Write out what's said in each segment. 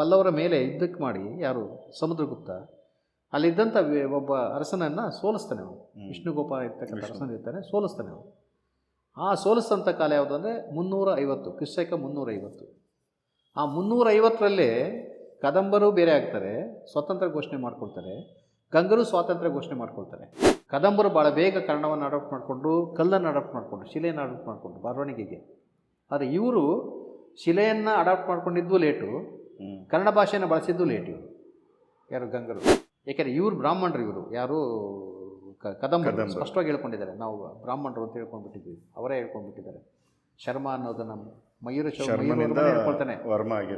ಪಲ್ಲವರ ಮೇಲೆ ಯುದ್ಧಕ್ಕೆ ಮಾಡಿ ಯಾರು? ಸಮುದ್ರಗುಪ್ತ. ಅಲ್ಲಿದ್ದಂಥ ಒಬ್ಬ ಅರಸನನ್ನು ಸೋಲಿಸ್ತಾನೆ ಅವನು. ವಿಷ್ಣುಗೋಪಾಲ ಇರ್ತಕ್ಕಂಥ. ಅರಸನ ಇರ್ತಾನೆ ಸೋಲಿಸ್ತಾನೆ ಅವನು. ಆ ಸೋಲಿಸಿದಂಥ ಕಾಲ ಯಾವುದು ಅಂದರೆ ಮುನ್ನೂರ ಐವತ್ತು ಕ್ರಿಸ್ತಕ ಮುನ್ನೂರ ಐವತ್ತು ಆ ಮುನ್ನೂರ ಐವತ್ತರಲ್ಲಿ ಕದಂಬರು ಬೇರೆ ಆಗ್ತಾರೆ ಸ್ವತಂತ್ರ ಘೋಷಣೆ ಮಾಡ್ಕೊಳ್ತಾರೆ ಗಂಗರು ಸ್ವಾತಂತ್ರ್ಯ ಘೋಷಣೆ ಮಾಡ್ಕೊಳ್ತಾರೆ. ಕದಂಬರು ಭಾಳ ಬೇಗ ಕನ್ನಡವನ್ನು ಅಡಾಪ್ಟ್ ಮಾಡಿಕೊಂಡು ಕಲ್ಲನ್ನು ಅಡಾಪ್ಟ್ ಮಾಡಿಕೊಂಡು ಶಿಲೆಯನ್ನು ಅಡಾಪ್ಟ್ ಮಾಡಿಕೊಂಡು ಬರವಣಿಗೆಗೆ. ಆದರೆ ಇವರು ಶಿಲೆಯನ್ನು ಅಡಾಪ್ಟ್ ಮಾಡ್ಕೊಂಡಿದ್ದು ಲೇಟು. ಕನ್ನಡ ಭಾಷೆಯನ್ನು ಬಳಸಿದ್ದು ಲೇಟ್ ಇವರು ಯಾರು ಗಂಗರು? ಏಕೆಂದರೆ ಇವರು ಬ್ರಾಹ್ಮಣರು ಇವರು. ಯಾರು ಕ- ಕದಂಬರು. ಕದಂಬರು. ಸ್ಪಷ್ಟವಾಗಿ ಹೇಳ್ಕೊಂಡಿದ್ದಾರೆ. ನಾವು ಬ್ರಾಹ್ಮಣರು ಅಂತ ಹೇಳ್ಕೊಂಡ್ಬಿಟ್ಟಿದ್ವಿ. ಅವರೇ ಹೇಳ್ಕೊಂಡ್ಬಿಟ್ಟಿದ್ದಾರೆ. ಶರ್ಮ ಅನ್ನೋದನ್ನು ಮಯೂರ ಹೇಳ್ಕೊಳ್ತಾನೆ.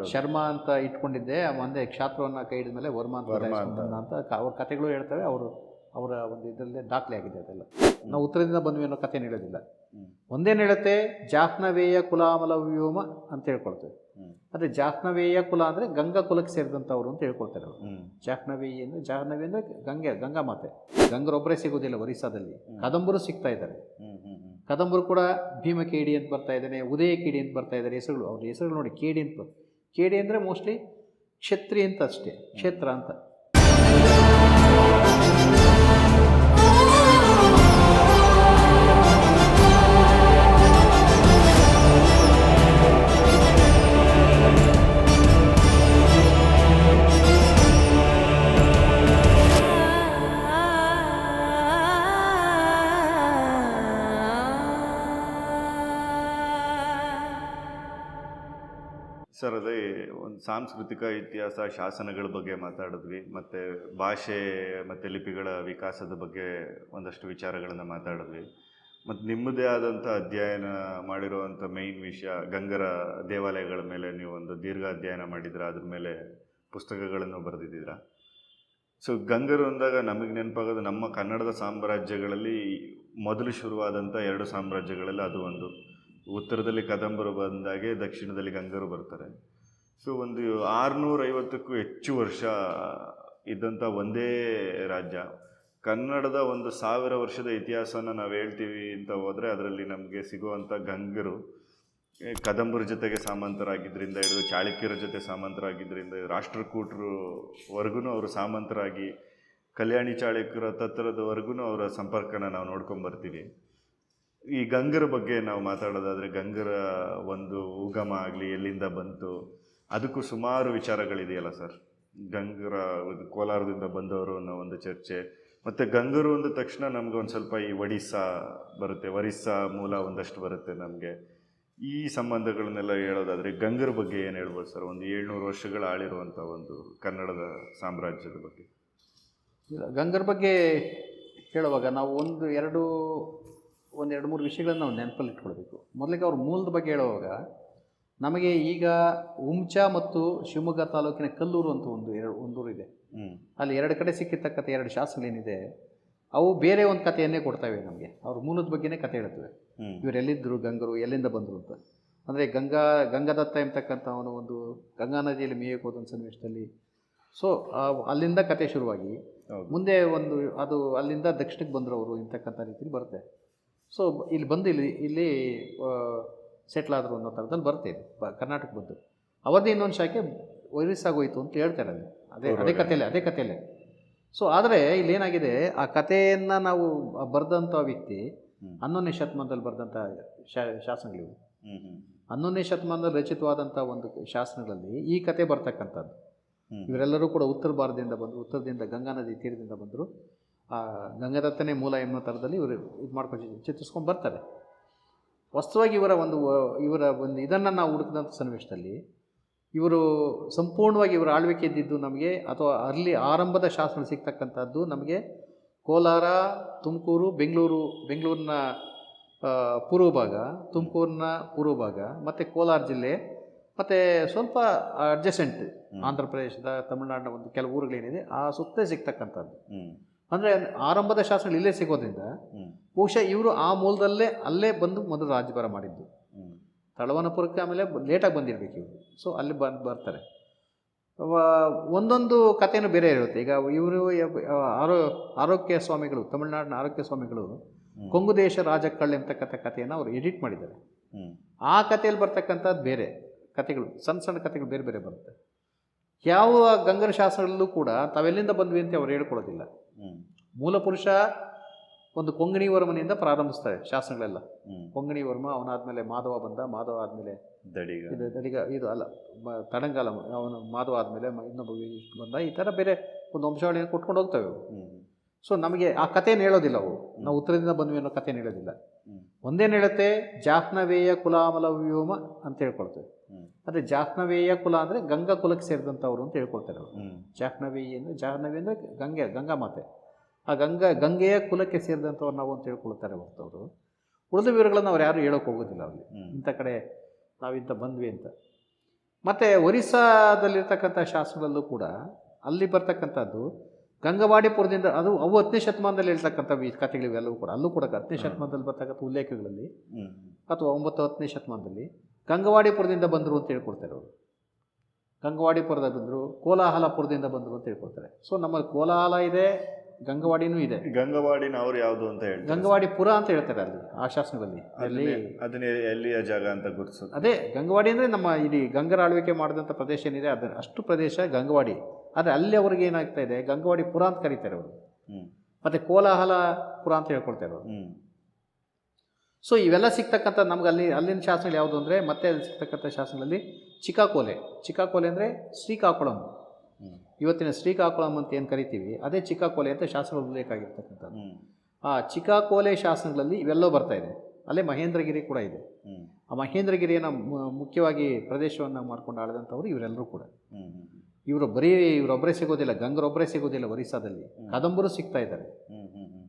ಶರ್ಮ ಅಂತ ಇಟ್ಕೊಂಡಿದ್ದೆ. ಮುಂದೆ ಕ್ಷಾತ್ರವನ್ನು ಕೈ ಹಿಡಿದ ಮೇಲೆ ವರ್ಮ ಅಂತ ಅವ್ರ ಕಥೆಗಳು ಹೇಳ್ತವೆ. ಅವರು ಅವರ ಒಂದು ಇದರಲ್ಲೇ ದಾಖಲೆ ಆಗಿದೆ ಅದೆಲ್ಲ. ನಾವು ಉತ್ತರದಿಂದ ಬಂದ್ವಿ ಅನ್ನೋ ಕಥೆ ಹೇಳೋದಿಲ್ಲ. ಒಂದೇನು ಹೇಳುತ್ತೆ? ಜಾಹ್ನವೇಯ ಕುಲಾಮಲ ವ್ಯೋಮ ಅಂತ ಹೇಳ್ಕೊಳ್ತೇವೆ. ಅಂದರೆ ಜಾಹ್ನವೇಯ ಕುಲ ಅಂದರೆ ಗಂಗಾ ಕುಲಕ್ಕೆ ಸೇರಿದಂಥವ್ರು ಅಂತ ಹೇಳ್ಕೊಳ್ತಾರೆ ಅವರು. ಜಾಹ್ನವೇಯಿ ಜಾಹ್ನವಿ ಅಂದರೆ ಜಾಹ್ನವಿ ಅಂದರೆ ಗಂಗೆ ಗಂಗಾ ಮಾತೆ. ಗಂಗರೊಬ್ಬರೇ ಸಿಗೋದಿಲ್ಲ ಒರಿಸ್ಸಾದಲ್ಲಿ. ಕದಂಬರು ಸಿಗ್ತಾ ಇದ್ದಾರೆ. ಕದಂಬರು ಕೂಡ ಭೀಮ ಕೇಡಿ ಅಂತ ಬರ್ತಾ ಇದ್ದಾನೆ ಉದಯ ಕೇಡಿ ಅಂತ ಬರ್ತಾ ಇದ್ದಾರೆ ಹೆಸರುಗಳು. ಅವ್ರ ಹೆಸರುಗಳು ನೋಡಿ ಕೇಡಿ ಅಂತ ಕೇಡಿ ಅಂದರೆ ಮೋಸ್ಟ್ಲಿ ಕ್ಷತ್ರಿ ಅಂತ ಅಷ್ಟೇ ಕ್ಷೇತ್ರ ಅಂತ. ಸಾಂಸ್ಕೃತಿಕ ಇತಿಹಾಸ, ಶಾಸನಗಳ ಬಗ್ಗೆ ಮಾತಾಡಿದ್ವಿ, ಮತ್ತು ಭಾಷೆ ಮತ್ತು ಲಿಪಿಗಳ ವಿಕಾಸದ ಬಗ್ಗೆ ಒಂದಷ್ಟು ವಿಚಾರಗಳನ್ನು ಮಾತಾಡಿದ್ವಿ. ಮತ್ತು ನಿಮ್ಮದೇ ಆದಂಥ ಅಧ್ಯಯನ ಮಾಡಿರುವಂಥ ಮೈನ್ ವಿಷಯ, ಗಂಗರ ದೇವಾಲಯಗಳ ಮೇಲೆ ನೀವು ಒಂದು ದೀರ್ಘ ಅಧ್ಯಯನ ಮಾಡಿದ್ರ, ಅದ್ರ ಮೇಲೆ ಪುಸ್ತಕಗಳನ್ನು ಬರೆದಿದ್ದೀರಾ. ಸೊ ಗಂಗರು ಅಂದಾಗ ನಮಗೆ ನೆನಪಾಗೋದು ನಮ್ಮ ಕನ್ನಡದ ಸಾಮ್ರಾಜ್ಯಗಳಲ್ಲಿ ಮೊದಲು ಶುರುವಾದಂಥ ಎರಡು ಸಾಮ್ರಾಜ್ಯಗಳಲ್ಲಿ ಅದು ಒಂದು. ಉತ್ತರದಲ್ಲಿ ಕದಂಬರು ಬಂದಾಗೆ ದಕ್ಷಿಣದಲ್ಲಿ ಗಂಗರು ಬರ್ತಾರೆ. ಸೊ ಒಂದು ಆರುನೂರೈವತ್ತಕ್ಕೂ ಹೆಚ್ಚು ವರ್ಷ ಇದ್ದಂಥ ಒಂದೇ ರಾಜ್ಯ. ಕನ್ನಡದ ಒಂದು ಸಾವಿರ ವರ್ಷದ ಇತಿಹಾಸನ ನಾವು ಹೇಳ್ತೀವಿ ಅಂತ ಹೋದರೆ ಅದರಲ್ಲಿ ನಮಗೆ ಸಿಗುವಂಥ ಗಂಗರು ಕದಂಬರ ಜೊತೆಗೆ ಸಾಮಂತರಾಗಿದ್ದರಿಂದ ಹಿಡಿದು ಚಾಳುಕ್ಯರ ಜೊತೆ ಸಾಮಂತರಾಗಿದ್ದರಿಂದ ರಾಷ್ಟ್ರಕೂಟರುವರೆಗೂ ಅವರು ಸಾಮಂತರಾಗಿ, ಕಲ್ಯಾಣಿ ಚಾಳುಕ್ಯರ ತತ್ರದವರೆಗೂ ಅವರ ಸಂಪರ್ಕನ ನಾವು ನೋಡ್ಕೊಂಬರ್ತೀವಿ ಈ ಗಂಗರ ಬಗ್ಗೆ ನಾವು ಮಾತಾಡೋದಾದರೆ ಗಂಗರ ಒಂದು ಉಗಮ ಆಗಲಿ ಎಲ್ಲಿಂದ ಬಂತು ಅದಕ್ಕೂ ಸುಮಾರು ವಿಚಾರಗಳಿದೆಯಲ್ಲ ಸರ್. ಗಂಗರ ಕೋಲಾರದಿಂದ ಬಂದವರು ಅನ್ನೋ ಒಂದು ಚರ್ಚೆ ಮತ್ತು ಗಂಗರು ಅಂದ ತಕ್ಷಣ ನಮ್ಗೆ ಒಂದು ಸ್ವಲ್ಪ ಈ ಒಡಿಸ್ಸಾ ಬರುತ್ತೆ ಒರಿಸ್ಸಾ ಮೂಲ ಒಂದಷ್ಟು ಬರುತ್ತೆ ನಮಗೆ. ಈ ಸಂಬಂಧಗಳನ್ನೆಲ್ಲ ಹೇಳೋದಾದರೆ ಗಂಗರ ಬಗ್ಗೆ ಏನು ಹೇಳ್ಬೋದು ಸರ್? ಒಂದು ಏಳ್ನೂರು ವರ್ಷಗಳ ಆಳಿರುವಂಥ ಒಂದು ಕನ್ನಡದ ಸಾಮ್ರಾಜ್ಯದ ಬಗ್ಗೆ. ಇಲ್ಲ, ಗಂಗರ ಬಗ್ಗೆ ಹೇಳುವಾಗ ನಾವು ಒಂದು ಎರಡು ಒಂದು ಎರಡು ಮೂರು ವಿಷಯಗಳನ್ನು ನಾವು ನೆನಪಲ್ಲಿ ಇಟ್ಕೊಳ್ಬೇಕು. ಮೊದಲಿಗೆ ಅವ್ರ ಮೂಲದ ಬಗ್ಗೆ ಹೇಳುವಾಗ ನಮಗೆ ಈಗ ಹುಂಚ ಮತ್ತು ಶಿವಮೊಗ್ಗ ತಾಲೂಕಿನ ಕಲ್ಲೂರು ಅಂತ ಒಂದು ಎರಡು ಒಂದೂರು ಇದೆ ಹ್ಞೂ ಅಲ್ಲಿ ಎರಡು ಕಡೆ ಸಿಕ್ಕಿರ್ತಕ್ಕಂಥ ಎರಡು ಶಾಸನಗಳೇನಿದೆ ಅವು ಬೇರೆ ಒಂದು ಕಥೆಯನ್ನೇ ಕೊಡ್ತವೆ ನಮಗೆ. ಅವ್ರ ಮೂಲದ ಬಗ್ಗೆನೇ ಕಥೆ ಹೇಳ್ತವೆ. ಇವರೆಲ್ಲಿದ್ದರು ಇವರು ಎಲ್ಲಿದ್ದರು ಗಂಗರು ಎಲ್ಲಿಂದ ಬಂದರು ಅಂತ. ಅಂದರೆ ಗಂಗಾ ಗಂಗಾದತ್ತ ಎಂಬತಕ್ಕಂಥ ಅವನು ಒಂದು ಗಂಗಾ ನದಿಯಲ್ಲಿ ಮೇಯಕ್ಕೆ ಹೋದಂಥ ಸನ್ನಿವೇಶದಲ್ಲಿ. ಸೊ ಅಲ್ಲಿಂದ ಕತೆ ಶುರುವಾಗಿ. ಮುಂದೆ ಒಂದು ಅದು ಅಲ್ಲಿಂದ ದಕ್ಷಿಣಕ್ಕೆ ಬಂದರು ಅವರು ಇಂತಕ್ಕಂಥ ರೀತಿಯಲ್ಲಿ ಬರುತ್ತೆ. ಸೊ ಇಲ್ಲಿ ಬಂದು ಇಲ್ಲಿ ಇಲ್ಲಿ ಸೆಟ್ಲ್ ಆದರು ಅನ್ನೋ ಥರದಲ್ಲಿ ಬರ್ತಿದೆ ಬ- ಕರ್ನಾಟಕ ಬಂದು. ಅವರದೇ ಇನ್ನೊಂದು ಶಾಖೆ ವೈರಸ್ಸಾಗೋಯಿತು ಅಂತ ಹೇಳ್ತಾರೆ ಅಲ್ಲಿ ಅದೇ ಅದೇ. ಕಥೆಯಲ್ಲೇ ಅದೇ ಕಥೆಯಲ್ಲೇ. ಸೊ ಆದರೆ ಇಲ್ಲೇನಾಗಿದೆ ಆ ಕಥೆಯನ್ನು ನಾವು ಬರೆದಂಥ ವ್ಯಕ್ತಿ. ಹನ್ನೊಂದನೇ ಶತಮಾನದಲ್ಲಿ ಬರೆದಂಥ ಶಾಸನಗಳಿವು. ಹನ್ನೊಂದನೇ ಶತಮಾನದಲ್ಲಿ ರಚಿತವಾದಂಥ ಒಂದು ಶಾಸನಗಳಲ್ಲಿ ಈ ಕತೆ ಬರ್ತಕ್ಕಂಥದ್ದು. ಇವರೆಲ್ಲರೂ ಕೂಡ ಉತ್ತರ ಭಾರತದಿಂದ ಬಂದರು ಉತ್ತರದಿಂದ ಗಂಗಾ ನದಿ ತೀರದಿಂದ ಬಂದರು. ಆ ಗಂಗಾದತ್ತನೇ ಮೂಲ ಎನ್ನುವ ಥರದಲ್ಲಿ ಇವರು ಇದು ಮಾಡ್ಕೊಂಡು ಚಿತ್ರಿಸ್ಕೊಂಡು ಬರ್ತಾರೆ. ವಾಸ್ತವವಾಗಿ ಇವರ ಒಂದು ಇವರ ಒಂದು ಇದನ್ನು ನಾವು ಹುಡುಕಿದಂಥ ಸನ್ನಿವೇಶದಲ್ಲಿ ಇವರು ಸಂಪೂರ್ಣವಾಗಿ ಇವರ ಆಳ್ವಿಕೆ ಇದ್ದಿದ್ದು ನಮಗೆ ಅಥವಾ ಅಲ್ಲಿ ಆರಂಭದ ಶಾಸನ ಸಿಗ್ತಕ್ಕಂಥದ್ದು ನಮಗೆ ಕೋಲಾರ ತುಮಕೂರು ಬೆಂಗಳೂರು ಬೆಂಗಳೂರಿನ ಪೂರ್ವ ಭಾಗ ತುಮಕೂರಿನ ಪೂರ್ವ ಭಾಗ ಮತ್ತು ಕೋಲಾರ ಜಿಲ್ಲೆ ಮತ್ತು ಸ್ವಲ್ಪ ಅಡ್ಜಸೆಂಟ್. ಆಂಧ್ರ ಪ್ರದೇಶದ ತಮಿಳುನಾಡಿನ ಒಂದು ಕೆಲವು ಊರುಗಳೇನಿದೆ ಆ ಸುತ್ತೇ ಸಿಗ್ತಕ್ಕಂಥದ್ದು ಅಂದರೆ ಆರಂಭದ ಶಾಸನ ಇಲ್ಲೇ ಸಿಗೋದ್ರಿಂದ ಬಹುಶಃ ಇವರು ಆ ಮೂಲದಲ್ಲೇ ಅಲ್ಲೇ ಬಂದು ಮೊದಲು ರಾಜ್ಯಭಾರ ಮಾಡಿದ್ದು. ತಳವನಪುರಕ್ಕೆ ಆಮೇಲೆ ಲೇಟಾಗಿ ಬಂದಿರಬೇಕು ಇವರು. ಸೊ ಅಲ್ಲಿ ಬಂದು ಬರ್ತಾರೆ. ಒಂದೊಂದು ಕಥೆನೂ ಬೇರೆ ಇರುತ್ತೆ. ಈಗ ಇವರು ಆರೋ ಆರೋಗ್ಯ ಸ್ವಾಮಿಗಳು ತಮಿಳುನಾಡಿನ ಆರೋಗ್ಯ ಸ್ವಾಮಿಗಳು ಕೊಂಗುದೇಶ ಕೊಂಗು ದೇಶ ರಾಜಕಳ್ಳ ಎಂಬತಕ್ಕಂಥ ಕಥೆಯನ್ನು ಅವರು ಎಡಿಟ್ ಮಾಡಿದ್ದಾರೆ. ಆ ಕಥೆಯಲ್ಲಿ ಬರ್ತಕ್ಕಂಥದ್ದು ಬೇರೆ. ಕಥೆಗಳು ಸಣ್ಣ ಸಣ್ಣ ಕಥೆಗಳು ಬೇರೆ ಬೇರೆ ಬರುತ್ತೆ. ಯಾವ ಗಂಗರ ಶಾಸ್ತ್ರಗಳಲ್ಲೂ ಕೂಡ ತಾವೆಲ್ಲಿಂದ ಬಂದ್ವಿ ಅಂತ ಅವ್ರು ಹೇಳ್ಕೊಡೋದಿಲ್ಲ ಹ್ಮ್ ಮೂಲ ಪುರುಷ ಒಂದು ಕೊಂಗಣಿ ವರ್ಮನಿಂದ ಪ್ರಾರಂಭಿಸ್ತಾರೆ ಶಾಸನಗಳೆಲ್ಲ. ಕೊಂಗಣಿ ವರ್ಮ ಅವನಾದ್ಮೇಲೆ ಮಾಧವ ಬಂದ ಮಾಧವ ಆದಮೇಲೆ ದಡಿಗ. ಇದು ದಡಿಗ ಇದು ಅಲ್ಲ ತಡಂಗಾಲ ಅವನು ಮಾಧವ ಆದಮೇಲೆ ಇನ್ನೊಬ್ಬ ಇಷ್ಟು ಬಂದ ಈ ಥರ ಬೇರೆ ಒಂದು ವಂಶಾವಳಿಯನ್ನು ಕೊಟ್ಕೊಂಡು ಹೋಗ್ತವೆ ಅವು ಸೊ ನಮಗೆ ಆ ಕಥೆನ ಹೇಳೋದಿಲ್ಲ ಅವು. ನಾವು ಉತ್ತರದಿಂದ ಬಂದ್ವಿ ಅನ್ನೋ ಕಥೆನ ಹೇಳೋದಿಲ್ಲ. ಒಂದೇನು ಹೇಳುತ್ತೆ? ಜಾಹ್ನವೇಯ ಕುಲಾಮಲ ವ್ಯೋಮ ಅಂತ ಹೇಳ್ಕೊಳ್ತೇವೆ. ಅಂದರೆ ಜಾಹ್ನವೇಯ ಕುಲ ಅಂದರೆ ಗಂಗಾ ಕುಲಕ್ಕೆ ಸೇರಿದಂಥವ್ರು ಅಂತ ಹೇಳ್ಕೊಳ್ತಾರೆ ಅವರು. ಜಾಹ್ನವೇಯಿ ಅಂದರೆ ಜಾಹ್ನವಿ ಅಂದರೆ ಗಂಗೆ ಗಂಗಾ ಮಾತೆ. ಆ ಗಂಗಾ ಗಂಗೆಯ ಕುಲಕ್ಕೆ ಸೇರಿದಂಥವ್ರು ನಾವು ಅಂತ ಹೇಳ್ಕೊಳ್ತಾರೆ ಹೊರತವರು. ಉಳಿದ ವಿವರಗಳನ್ನು ಅವ್ರು ಯಾರು ಹೇಳೋಕೆ ಹೋಗೋದಿಲ್ಲ ಅಲ್ಲಿ ಇಂಥ ಕಡೆ ನಾವಿಂತ ಬಂದ್ವಿ ಅಂತ. ಮತ್ತು ಒರಿಸ್ಸಾದಲ್ಲಿರ್ತಕ್ಕಂಥ ಶಾಸನದಲ್ಲೂ ಕೂಡ ಅಲ್ಲಿ ಬರ್ತಕ್ಕಂಥದ್ದು ಗಂಗವಾಡಿಪುರದಿಂದ ಅದು ಅವು ಹತ್ತನೇ ಶತಮಾನದಲ್ಲಿ ಹೇಳ್ತಕ್ಕಂಥ ಈ ಕಥೆಗಳಿವೆಲ್ಲವೂ ಕೂಡ. ಅಲ್ಲೂ ಕೂಡ ಹತ್ತನೇ ಶತಮಾನದಲ್ಲಿ ಬರ್ತಕ್ಕಂಥ ಉಲ್ಲೇಖಗಳಲ್ಲಿ ಅಥವಾ ಒಂಬತ್ತು ಹತ್ತನೇ ಶತಮಾನದಲ್ಲಿ ಗಂಗವಾಡಿಪುರದಿಂದ ಬಂದರು ಅಂತ ಹೇಳ್ಕೊಡ್ತಾರೆ ಅವರು. ಗಂಗವಾಡಿಪುರದ ಬಂದರು ಕೋಲಾಹಲಪುರದಿಂದ ಬಂದರು ಅಂತ ಹೇಳ್ಕೊಡ್ತಾರೆ. ಸೊ ನಮ್ಮ ಕೋಲಾಹಲ ಇದೆ ಗಂಗವಾಡಿನೂ ಇದೆ. ಗಂಗವಾಡಿನ ಅವ್ರು ಯಾವುದು ಅಂತ ಹೇಳಿ ಗಂಗವಾಡಿಪುರ ಅಂತ ಹೇಳ್ತಾರೆ ಅಲ್ಲಿ ಆ ಶಾಸನದಲ್ಲಿ ಅಲ್ಲಿ ಅದನ್ನೇ- ಎಲ್ಲಿಯ ಜಾಗ ಅಂತ ಗುರುತಿಸುತ್ತೆ? ಅದೇ ಗಂಗವಾಡಿ ಅಂದರೆ ನಮ್ಮ ಇಡೀ ಗಂಗರ ಆಳ್ವಿಕೆ ಮಾಡಿದಂಥ ಪ್ರದೇಶ ಏನಿದೆ ಅದರ ಅಷ್ಟು ಪ್ರದೇಶ ಗಂಗವಾಡಿ. ಆದರೆ ಅಲ್ಲಿ ಅವ್ರಿಗೆ ಏನಾಗ್ತಾ ಇದೆ ಗಂಗವಾಡಿ ಪುರ ಅಂತ ಕರೀತಾರೆ ಅವರು. ಮತ್ತೆ ಮತ್ತು ಕೋಲಾಹಲ ಪುರ ಅಂತ ಹೇಳ್ಕೊಡ್ತಾರೆ ಅವರು. ಸೊ ಇವೆಲ್ಲ ಸಿಗ್ತಕ್ಕಂಥ ನಮ್ಗೆ ಅಲ್ಲಿ ಅಲ್ಲಿನ ಶಾಸನಗಳು ಯಾವುದು ಅಂದರೆ ಮತ್ತೆ ಅಲ್ಲಿ ಸಿಗ್ತಕ್ಕಂಥ ಶಾಸನಗಳಲ್ಲಿ ಚಿಕಾಕೋಲೆ. ಚಿಕಾಕೋಲೆ ಅಂದರೆ ಶ್ರೀಕಾಕುಳಂ. ಇವತ್ತಿನ ಶ್ರೀಕಾಕುಳಂ ಅಂತ ಏನು ಕರಿತೀವಿ ಅದೇ ಚಿಕಾಕೋಲೆ ಅಂತ ಶಾಸನ ಉಲ್ಲೇಖ ಆಗಿರ್ತಕ್ಕಂಥದ್ದು ಆ ಚಿಕಾಕೋಲೆ ಶಾಸನಗಳಲ್ಲಿ ಇವೆಲ್ಲೋ ಬರ್ತಾ ಇದೆ. ಅಲ್ಲೇ ಮಹೇಂದ್ರಗಿರಿ ಕೂಡ ಇದೆ. ಆ ಮಹೇಂದ್ರಗಿರಿಯನ್ನು ಮುಖ್ಯವಾಗಿ ಪ್ರದೇಶವನ್ನು ಮಾಡ್ಕೊಂಡು ಆಳಿದಂಥವ್ರು ಇವರೆಲ್ಲರೂ ಕೂಡ. ಇವರು ಬರೀ ಇವರೊಬ್ಬರೇ ಸಿಗೋದಿಲ್ಲ ಗಂಗರೊಬ್ಬರೇ ಸಿಗೋದಿಲ್ಲ ಒರಿಸ್ಸಾದಲ್ಲಿ. ಕದಂಬರು ಸಿಗ್ತಾ ಇದ್ದಾರೆ.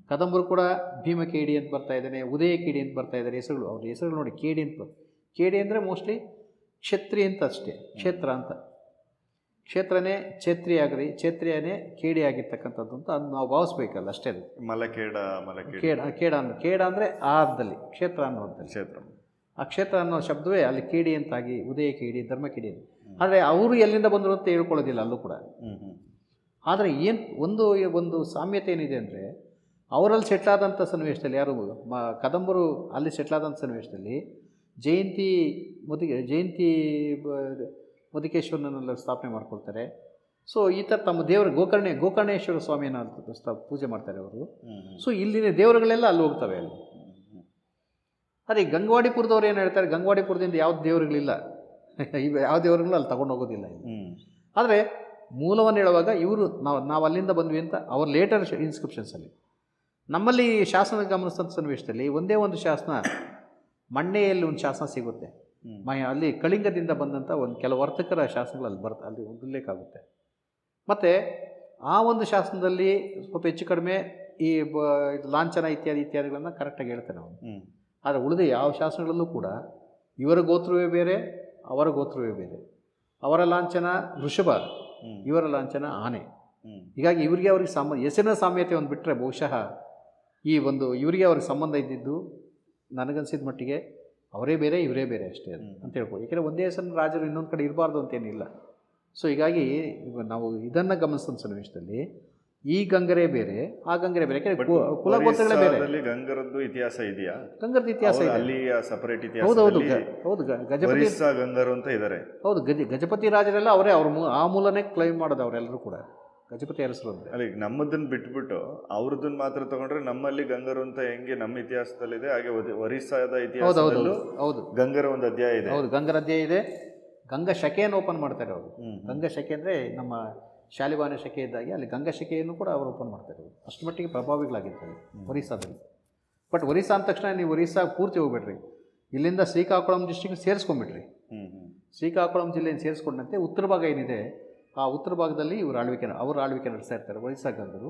ಕದಂಬರು ಕೂಡ ಭೀಮ ಕೇಡಿ ಅಂತ ಬರ್ತಾ ಇದ್ದಾನೆ ಉದಯ ಕೇಡಿ ಅಂತ ಬರ್ತಾ ಇದ್ದಾರೆ ಹೆಸರುಗಳು. ಅವ್ರ ಹೆಸರುಗಳು ನೋಡಿ ಕೇಡಿ ಅಂತ ಕೇಡಿ ಅಂದರೆ ಮೋಸ್ಟ್ಲಿ ಕ್ಷತ್ರಿ ಅಂತ ಅಷ್ಟೇ ಕ್ಷೇತ್ರ ಅಂತ. ಕ್ಷೇತ್ರನೇ ಛೇತ್ರಿ ಆಗಲಿ ಛೇತ್ರಿಯನೇ ಕೇಡಿ ಆಗಿರ್ತಕ್ಕಂಥದ್ದು ಅಂತ ಅದು ನಾವು ಭಾವಿಸ್ಬೇಕಲ್ಲ ಅಷ್ಟೇ ಅದು. ಮಲಕೇಡ ಮಲಕೇಡ. ಕೇಡ ಕೇಡ ಅನ್ನೋ ಕೇಡ ಅಂದರೆ ಆ ಅರ್ಥದಲ್ಲಿ ಕ್ಷೇತ್ರ ಅನ್ನೋ ಅರ್ಥದಲ್ಲಿ ಕ್ಷೇತ್ರ. ಆ ಕ್ಷೇತ್ರ ಅನ್ನೋ ಶಬ್ದವೇ ಅಲ್ಲಿ ಕೇಡಿ ಅಂತಾಗಿ ಉದಯ ಕೇಡಿ ಧರ್ಮ ಕೇಡಿ ಅಂತ. ಆದರೆ ಅವರು ಎಲ್ಲಿಂದ ಬಂದರು ಅಂತ ಹೇಳ್ಕೊಳ್ಳೋದಿಲ್ಲ ಅಲ್ಲೂ ಕೂಡ. ಆದರೆ ಏನು ಒಂದು ಒಂದು ಸಾಮ್ಯತೆ ಏನಿದೆ ಅಂದರೆ ಅವರಲ್ಲಿ ಸೆಟ್ಲಾದಂಥ ಸನ್ನಿವೇಶದಲ್ಲಿ ಯಾರು ಮ ಕದಂಬರು ಅಲ್ಲಿ ಸೆಟ್ಲಾದಂಥ ಸನ್ನಿವೇಶದಲ್ಲಿ ಜಯಂತಿ ಮುದಿ ಜಯಂತಿ ಮುದಿಕೇಶ್ವರನನ್ನೆಲ್ಲ ಸ್ಥಾಪನೆ ಮಾಡ್ಕೊಳ್ತಾರೆ. ಸೊ ಈ ಥರ ತಮ್ಮ ದೇವರ ಗೋಕರ್ಣೆ ಗೋಕರ್ಣೇಶ್ವರ ಸ್ವಾಮಿಯನ್ನು ಸ್ಥಾ ಪೂಜೆ ಮಾಡ್ತಾರೆ ಅವರು. ಸೊ ಇಲ್ಲಿನ ದೇವರುಗಳೆಲ್ಲ ಅಲ್ಲಿ ಹೋಗ್ತವೆ ಅಲ್ಲಿ. ಅದೇ ಗಂಗವಾಡಿಪುರದವ್ರು ಏನು ಹೇಳ್ತಾರೆ? ಗಂಗವಾಡಿಪುರದಿಂದ ಯಾವ ದೇವರುಗಳಿಲ್ಲ. ಇವು ಯಾವ ದೇವರುಗಳು ಅಲ್ಲಿ ತಗೊಂಡು ಹೋಗೋದಿಲ್ಲ ಆದರೆ ಮೂಲವನ್ನು ಹೇಳುವಾಗ ಇವರು ನಾವು ನಾವು ಅಲ್ಲಿಂದ ಬಂದ್ವಿ ಅಂತ ಅವ್ರ ಲೇಟರ್ ಇನ್ಸ್ಕ್ರಿಪ್ಷನ್ಸಲ್ಲಿ ನಮ್ಮಲ್ಲಿ ಶಾಸನ ಗಮನಿಸಿದ ಸನ್ನಿವೇಶದಲ್ಲಿ ಒಂದೇ ಒಂದು ಶಾಸನ ಮಣ್ಣೆಯಲ್ಲಿ ಒಂದು ಶಾಸನ ಸಿಗುತ್ತೆ. ಮಯ ಮ ಅಲ್ಲಿ ಕಳಿಂಗದಿಂದ ಬಂದಂಥ ಒಂದು ಕೆಲವು ವರ್ತಕರ ಶಾಸನಗಳಲ್ಲಿ ಬರ್ತಾ ಅಲ್ಲಿ ಒಂದು ಉಲ್ಲೇಖ ಆಗುತ್ತೆ. ಮತ್ತು ಆ ಒಂದು ಶಾಸನದಲ್ಲಿ ಸ್ವಲ್ಪ ಹೆಚ್ಚು ಕಡಿಮೆ ಈ ಬ ಇದು ಲಾಂಛನ ಇತ್ಯಾದಿ ಇತ್ಯಾದಿಗಳನ್ನು ಕರೆಕ್ಟಾಗಿ ಹೇಳ್ತೇನೆ ಅವನು ಆದರೆ ಉಳಿದ ಯಾವ ಶಾಸನಗಳಲ್ಲೂ ಕೂಡ ಇವರ ಗೋತ್ರವೇ ಬೇರೆ ಅವರ ಗೋತ್ರವೇ ಬೇರೆ. ಅವರ ಲಾಂಛನ ವೃಷಭ ಇವರ ಲಾಂಛನ ಆನೆ. ಹೀಗಾಗಿ ಇವರಿಗೆ ಅವ್ರಿಗೆ ಸಾಮ ಹೆಸರಿನ ಸಾಮ್ಯತೆ ಒಂದು ಬಿಟ್ಟರೆ ಬಹುಶಃ ಈ ಒಂದು ಇವರಿಗೆ ಅವ್ರಿಗೆ ಸಂಬಂಧ ಇದ್ದಿದ್ದು ನನಗನ್ಸಿದ ಮಟ್ಟಿಗೆ ಅವರೇ ಬೇರೆ ಇವರೇ ಬೇರೆ ಅಷ್ಟೇ ಅಂತ ಹೇಳ್ಬೋದು. ಏಕೆಂದರೆ ಒಂದೇ ಸಣ್ಣ ರಾಜರು ಇನ್ನೊಂದು ಕಡೆ ಇರಬಾರ್ದು ಅಂತೇನಿಲ್ಲ. ಸೊ ಹೀಗಾಗಿ ನಾವು ಇದನ್ನು ಗಮನಿಸಿದ ಸನ್ನಿವೇಶದಲ್ಲಿ ಈ ಗಂಗರೇ ಬೇರೆ ಆ ಗಂಗರೇ ಬೇರೆ. ಕುಲಗೋತ್ರಗಳೇ ಕುಲ ಗೋತ್ರಗಳೇ ಬೇರೆ. ಗಂಗರದ್ದು ಇತಿಹಾಸ ಇದೆಯಾ? ಗಂಗರದ ಇತಿಹಾಸ ಅಲ್ಲಿ ಸಪರೇಟ್ ಹೌದು ಹೌದು ಹೌದು ಗ- ಗಜಪತಿ ಗಂಗರು ಅಂತ ಇದ್ದಾರೆ ಹೌದು ಗಜ ಗಜಪತಿ ರಾಜರೆಲ್ಲ ಅವರೇ ಅವ್ರ ಆ ಮೂಲನೇ ಕ್ಲೈಮ್ ಮಾಡೋದು ಅವರೆಲ್ಲರೂ ಕೂಡ. ಗಜಪತಿ ಅರಸರು ಅಂತ ಅಲ್ಲಿ ನಮ್ಮದನ್ನ ಬಿಟ್ಬಿಟ್ಟು ಅವ್ರದನ್ನ ಮಾತ್ರ ತಗೊಂಡ್ರೆ ನಮ್ಮಲ್ಲಿ ಗಂಗರು ಅಂತ ಹೆಂಗೆ ನಮ್ಮ ಇತಿಹಾಸದಲ್ಲಿದೆ ಹಾಗೆ ಒರಿಸ್ಸಾದ ಹೌದು ಹೌದು ಇತಿಹಾಸದಲ್ಲೂ ಹೌದು. ಗಂಗರ ಒಂದು ಅಧ್ಯಾಯ ಇದೆ. ಹೌದು ಗಂಗರ ಅಧ್ಯಾಯ ಇದೆ. ಗಂಗಾ ಶಕೆಯನ್ನು ಓಪನ್ ಮಾಡ್ತಾರೆ ಅವರು. ಗಂಗ ಗಂಗಾ ಶಕೆ ಅಂದರೆ ನಮ್ಮ ಶಾಲಿವಾನ ಶಕೆ ಇದ್ದಾಗೆ ಅಲ್ಲಿ ಗಂಗಾ ಶಕೆಯನ್ನು ಕೂಡ ಅವರು ಓಪನ್ ಮಾಡ್ತಾರೆ ಅಷ್ಟು ಮಟ್ಟಿಗೆ ಪ್ರಭಾವಿಗಳಾಗಿರ್ತಾರೆ ಒರಿಸ್ಸಾದಲ್ಲಿ. ಬಟ್ ಒರಿಸ್ಸಾ ಅಂದ ತಕ್ಷಣ ನೀವು ಒರಿಸ್ಸಾ ಪೂರ್ತಿ ಹೋಗ್ಬಿಡ್ರಿ. ಇಲ್ಲಿಂದ ಶ್ರೀಕಾಕುಳಂ ಡಿಸ್ಟಿಕ್ ಹ್ಞೂ ಶ್ರೀಕಾಕುಳಂ ಜಿಲ್ಲೆಯನ್ನು ಸೇರಿಸ್ಕೊಂಡಂತೆ ಉತ್ತರ ಭಾಗ ಏನಿದೆ ಆ ಉತ್ತರ ಭಾಗದಲ್ಲಿ ಇವರು ಆಳ್ವಿಕೆ ಅವರು ಆಳ್ವಿಕೆ ನಡೆಸ್ತಾ ಇರ್ತಾರೆ ಒರಿಸ್ಸಾ ಗಂಗರು.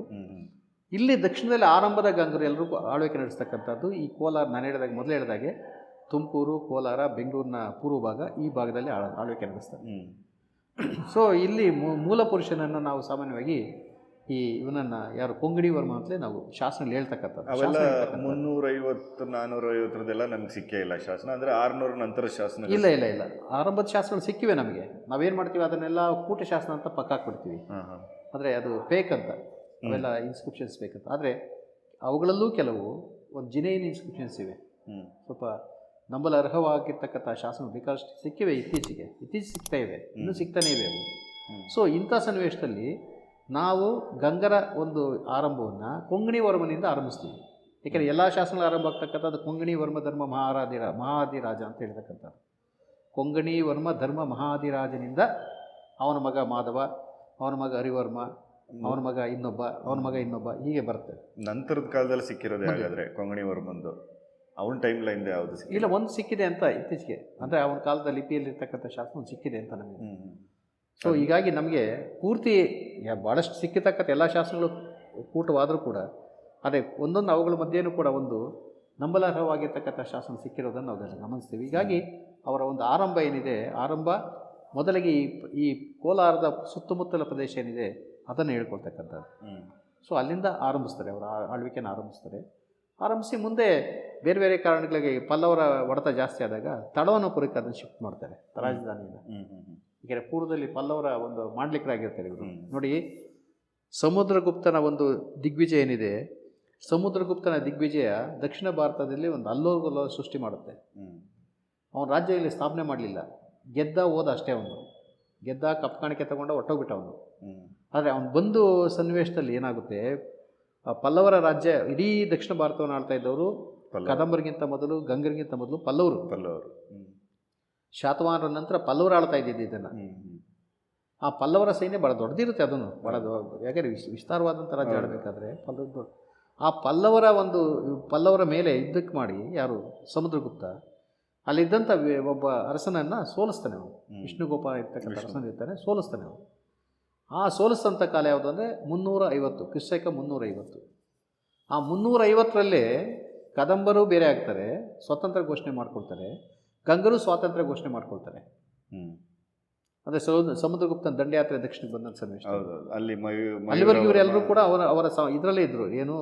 ಇಲ್ಲಿ ದಕ್ಷಿಣದಲ್ಲಿ ಆರಂಭದ ಗಂಗರು ಎಲ್ಲರೂ ಆಳ್ವಿಕೆ ನಡೆಸ್ತಕ್ಕಂಥದ್ದು ಈ ಕೋಲಾರ ನಾನು ಹೇಳಿದಾಗ ಮೊದಲು ಹೇಳಿದಾಗೆ ತುಮಕೂರು ಕೋಲಾರ ಬೆಂಗಳೂರಿನ ಪೂರ್ವ ಭಾಗ ಈ ಭಾಗದಲ್ಲಿ ಆಳ್ ಆಳ್ವಿಕೆ ನಡೆಸ್ತಾರೆ. ಸೊ ಇಲ್ಲಿ ಮೂಲ ಪುರುಷನನ್ನು ನಾವು ಸಾಮಾನ್ಯವಾಗಿ ಈ ಇವನನ್ನು ಯಾರು ಕೊಂಗಡಿ ವರ್ಮ ಅಂತಲೇ ನಾವು ಶಾಸನ ಹೇಳ್ತಕ್ಕಂಥದ್ದು. ಅವೆಲ್ಲ ಮುನ್ನೂರೈವತ್ತು ನಾನ್ನೂರೈವತ್ತರದೆಲ್ಲ ನಮ್ಗೆ ಸಿಕ್ಕೇ ಇಲ್ಲ ಶಾಸನ. ಅಂದ್ರೆ ಆರ್ನೂರ ನಂತರ ಶಾಸನ ಇಲ್ಲ ಇಲ್ಲ ಇಲ್ಲ. ಆರಂಭದ ಶಾಸನಗಳು ಸಿಕ್ಕಿವೆ ನಮಗೆ. ನಾವೇನು ಮಾಡ್ತೀವಿ? ಅದನ್ನೆಲ್ಲ ಕೂಟ ಶಾಸನ ಅಂತ ಪಕ್ಕ ಹಾಕ್ಬಿಡ್ತೀವಿ. ಆದರೆ ಅದು ಫೇಕ್ ಅಂತ. ಅವೆಲ್ಲ ಇನ್ಸ್ಕ್ರಿಪ್ಷನ್ಸ್ ಬೇಕಂತ ಆದರೆ ಅವುಗಳಲ್ಲೂ ಕೆಲವು ಒಂದು ಜಿನೇನ್ ಇನ್ಸ್ಕ್ರಿಪ್ಷನ್ಸ್ ಇವೆ. ಸ್ವಲ್ಪ ನಂಬಲು ಅರ್ಹವಾಗಿರ್ತಕ್ಕಂಥ ಶಾಸನ ಬೇಕಾದಷ್ಟು ಸಿಕ್ಕಿವೆ ಇತ್ತೀಚೆಗೆ. ಇತ್ತೀಚೆಗೆ ಸಿಗ್ತಾ ಇವೆ. ಇನ್ನೂ ಸಿಗ್ತಾನೇ ಇವೆ ಅವು. ಸೊ ಇಂಥ ಸನ್ನಿವೇಶದಲ್ಲಿ ನಾವು ಗಂಗರ ಒಂದು ಆರಂಭವನ್ನು ಕೊಂಗಣಿ ವರ್ಮನಿಂದ ಆರಂಭಿಸ್ತೀವಿ. ಏಕೆಂದರೆ ಎಲ್ಲ ಶಾಸನಗಳು ಆರಂಭ ಆಗ್ತಕ್ಕಂಥದ್ದು ಕೊಂಗಣಿ ವರ್ಮ ಧರ್ಮ ಮಹಾರಾಧಿರ ಮಹಾಧಿರಾಜ ಅಂತ ಹೇಳ್ತಕ್ಕಂಥದ್ದು ಕೊಂಗಣಿ ವರ್ಮ ಧರ್ಮ ಮಹಾಧಿರಾಜನಿಂದ ಅವನ ಮಗ ಮಾಧವ ಅವನ ಮಗ ಹರಿವರ್ಮ ಅವನ ಮಗ ಇನ್ನೊಬ್ಬ ಅವನ ಮಗ ಇನ್ನೊಬ್ಬ ಹೀಗೆ ಬರುತ್ತೆ. ನಂತರದ ಕಾಲದಲ್ಲಿ ಸಿಕ್ಕಿರೋದು ಹೇಗಾದರೆ ಕೊಂಗಣಿ ವರ್ಮಂದು ಅವನ ಟೈಮ್ ಲೈನ್ ಯಾವುದು ಇಲ್ಲ ಒಂದು ಸಿಕ್ಕಿದೆ ಅಂತ ಇತ್ತೀಚೆಗೆ. ಅಂದರೆ ಅವನ ಕಾಲದ ಲಿಪಿಯಲ್ಲಿರ್ತಕ್ಕಂಥ ಶಾಸನ ಒಂದು ಸಿಕ್ಕಿದೆ ಅಂತ ನಮಗೆ. ಸೊ ಹೀಗಾಗಿ ನಮಗೆ ಪೂರ್ತಿ ಭಾಳಷ್ಟು ಸಿಕ್ಕಿತಕ್ಕಂಥ ಎಲ್ಲ ಶಾಸನಗಳು ಕೂಟವಾದರೂ ಕೂಡ ಅದೇ ಒಂದೊಂದು ಅವುಗಳ ಮಧ್ಯೆಯೂ ಕೂಡ ಒಂದು ನಂಬಲಾರ್ಹವಾಗಿರ್ತಕ್ಕಂಥ ಶಾಸನ ಸಿಕ್ಕಿರೋದನ್ನು ನಾವು ಗಮನಿಸ್ತೀವಿ. ಹೀಗಾಗಿ ಅವರ ಒಂದು ಆರಂಭ ಏನಿದೆ ಆರಂಭ ಮೊದಲಿಗೆ ಈ ಈ ಕೋಲಾರದ ಸುತ್ತಮುತ್ತಲ ಪ್ರದೇಶ ಏನಿದೆ ಅದನ್ನು ಹೇಳ್ಕೊಳ್ತಕ್ಕಂಥದ್ದು. ಸೊ ಅಲ್ಲಿಂದ ಆರಂಭಿಸ್ತಾರೆ ಅವರ ಆಳ್ವಿಕೆಯನ್ನು ಆರಂಭಿಸ್ತಾರೆ. ಆರಂಭಿಸಿ ಮುಂದೆ ಬೇರೆ ಬೇರೆ ಕಾರಣಗಳಿಗೆ ಪಲ್ಲವರ ಒಡೆತ ಜಾಸ್ತಿ ಆದಾಗ ತಡವನಪುರಕ್ಕೆ ಅದನ್ನು ಶಿಫ್ಟ್ ಮಾಡ್ತಾರೆ ರಾಜಧಾನಿಯಿಂದ. ಈಗ ಪೂರ್ವದಲ್ಲಿ ಪಲ್ಲವರ ಒಂದು ಮಾಡ್ಲಿಕ್ಕರಾಗಿರ್ತಾರೆ ಇವರು. ನೋಡಿ ಸಮುದ್ರಗುಪ್ತನ ಒಂದು ದಿಗ್ವಿಜಯ ಏನಿದೆ? ಸಮುದ್ರಗುಪ್ತನ ದಿಗ್ವಿಜಯ ದಕ್ಷಿಣ ಭಾರತದಲ್ಲಿ ಒಂದು ಅಲ್ಲೋಗಲ ಸೃಷ್ಟಿ ಮಾಡುತ್ತೆ. ಅವನು ರಾಜ್ಯ ಇಲ್ಲಿ ಸ್ಥಾಪನೆ ಮಾಡಲಿಲ್ಲ. ಗೆದ್ದ ಹೋದ ಅಷ್ಟೇ ಅವನು. ಗೆದ್ದ ಕಪ್ಕಾಣಿಕೆ ತಗೊಂಡ ಹೊಟ್ಟೋಗ್ಬಿಟ್ಟ ಅವನು. ಆದರೆ ಅವನು ಬಂದು ಸನ್ನಿವೇಶದಲ್ಲಿ ಏನಾಗುತ್ತೆ? ಪಲ್ಲವರ ರಾಜ್ಯ ಇಡೀ ದಕ್ಷಿಣ ಭಾರತವನ್ನು ಆಳ್ತಾ ಇದ್ದವರು ಕದಂಬರಿಗಿಂತ ಮೊದಲು ಗಂಗರಿಗಿಂತ ಮೊದಲು ಪಲ್ಲವರು. ಪಲ್ಲವರು. ಶಾತವಾಹನರ ನಂತರ ಪಲ್ಲವರು ಆಳ್ತಾ ಇದ್ದಿದ್ದು ಇದನ್ನು. ಆ ಪಲ್ಲವರ ಸೈನ್ಯ ಭಾಳ ದೊಡ್ಡದಿರುತ್ತೆ ಅದನ್ನು. ಭಾಳ ಯಾಕಂದರೆ ವಿಶ್ ವಿಸ್ತಾರವಾದಂಥ ರಾಜ್ಯ ಆಡಬೇಕಾದ್ರೆ ಪಲ್ಲವ ಆ ಪಲ್ಲವರ ಒಂದು ಪಲ್ಲವರ ಮೇಲೆ ಯುದ್ಧಕ್ಕೆ ಮಾಡಿ ಯಾರು? ಸಮುದ್ರಗುಪ್ತ. ಅಲ್ಲಿದ್ದಂಥ ಒಬ್ಬ ಅರಸನನ್ನು ಸೋಲಿಸ್ತಾನೆ ಅವನು. ವಿಷ್ಣುಗೋಪಾಲ ಇರ್ತಕ್ಕಂಥ. ಅರಸನ ಇರ್ತಾನೆ ಸೋಲಿಸ್ತಾನೆ ಅವನು. ಆ ಸೋಲಿಸಿದಂಥ ಕಾಲ ಯಾವುದು ಅಂದರೆ ಮುನ್ನೂರ ಐವತ್ತು ಕ್ರಿಸ್ತಕ ಮುನ್ನೂರ ಐವತ್ತು ಆ ಮುನ್ನೂರ ಐವತ್ತರಲ್ಲೇ ಕದಂಬರು ಬೇರೆ ಆಗ್ತಾರೆ ಸ್ವತಂತ್ರ ಘೋಷಣೆ ಮಾಡ್ಕೊಳ್ತಾರೆ. ಗಂಗರು ಸ್ವಾತಂತ್ರ್ಯ ಘೋಷಣೆ ಮಾಡ್ಕೊಳ್ತಾರೆ. ಅಂದರೆ ಸಮುದ್ರಗುಪ್ತನ ದಂಡಯಾತ್ರೆ ದಕ್ಷಿಣಕ್ಕೆ ಬಂದ ಸನ್ನಿವೇಶ ಅಲ್ಲಿ ಅಲ್ಲಿವರೆಗೂ ಇವರೆಲ್ಲರೂ ಕೂಡ ಅವರ ಅವರ ಇದರಲ್ಲೇ ಇದ್ದರು ಏನು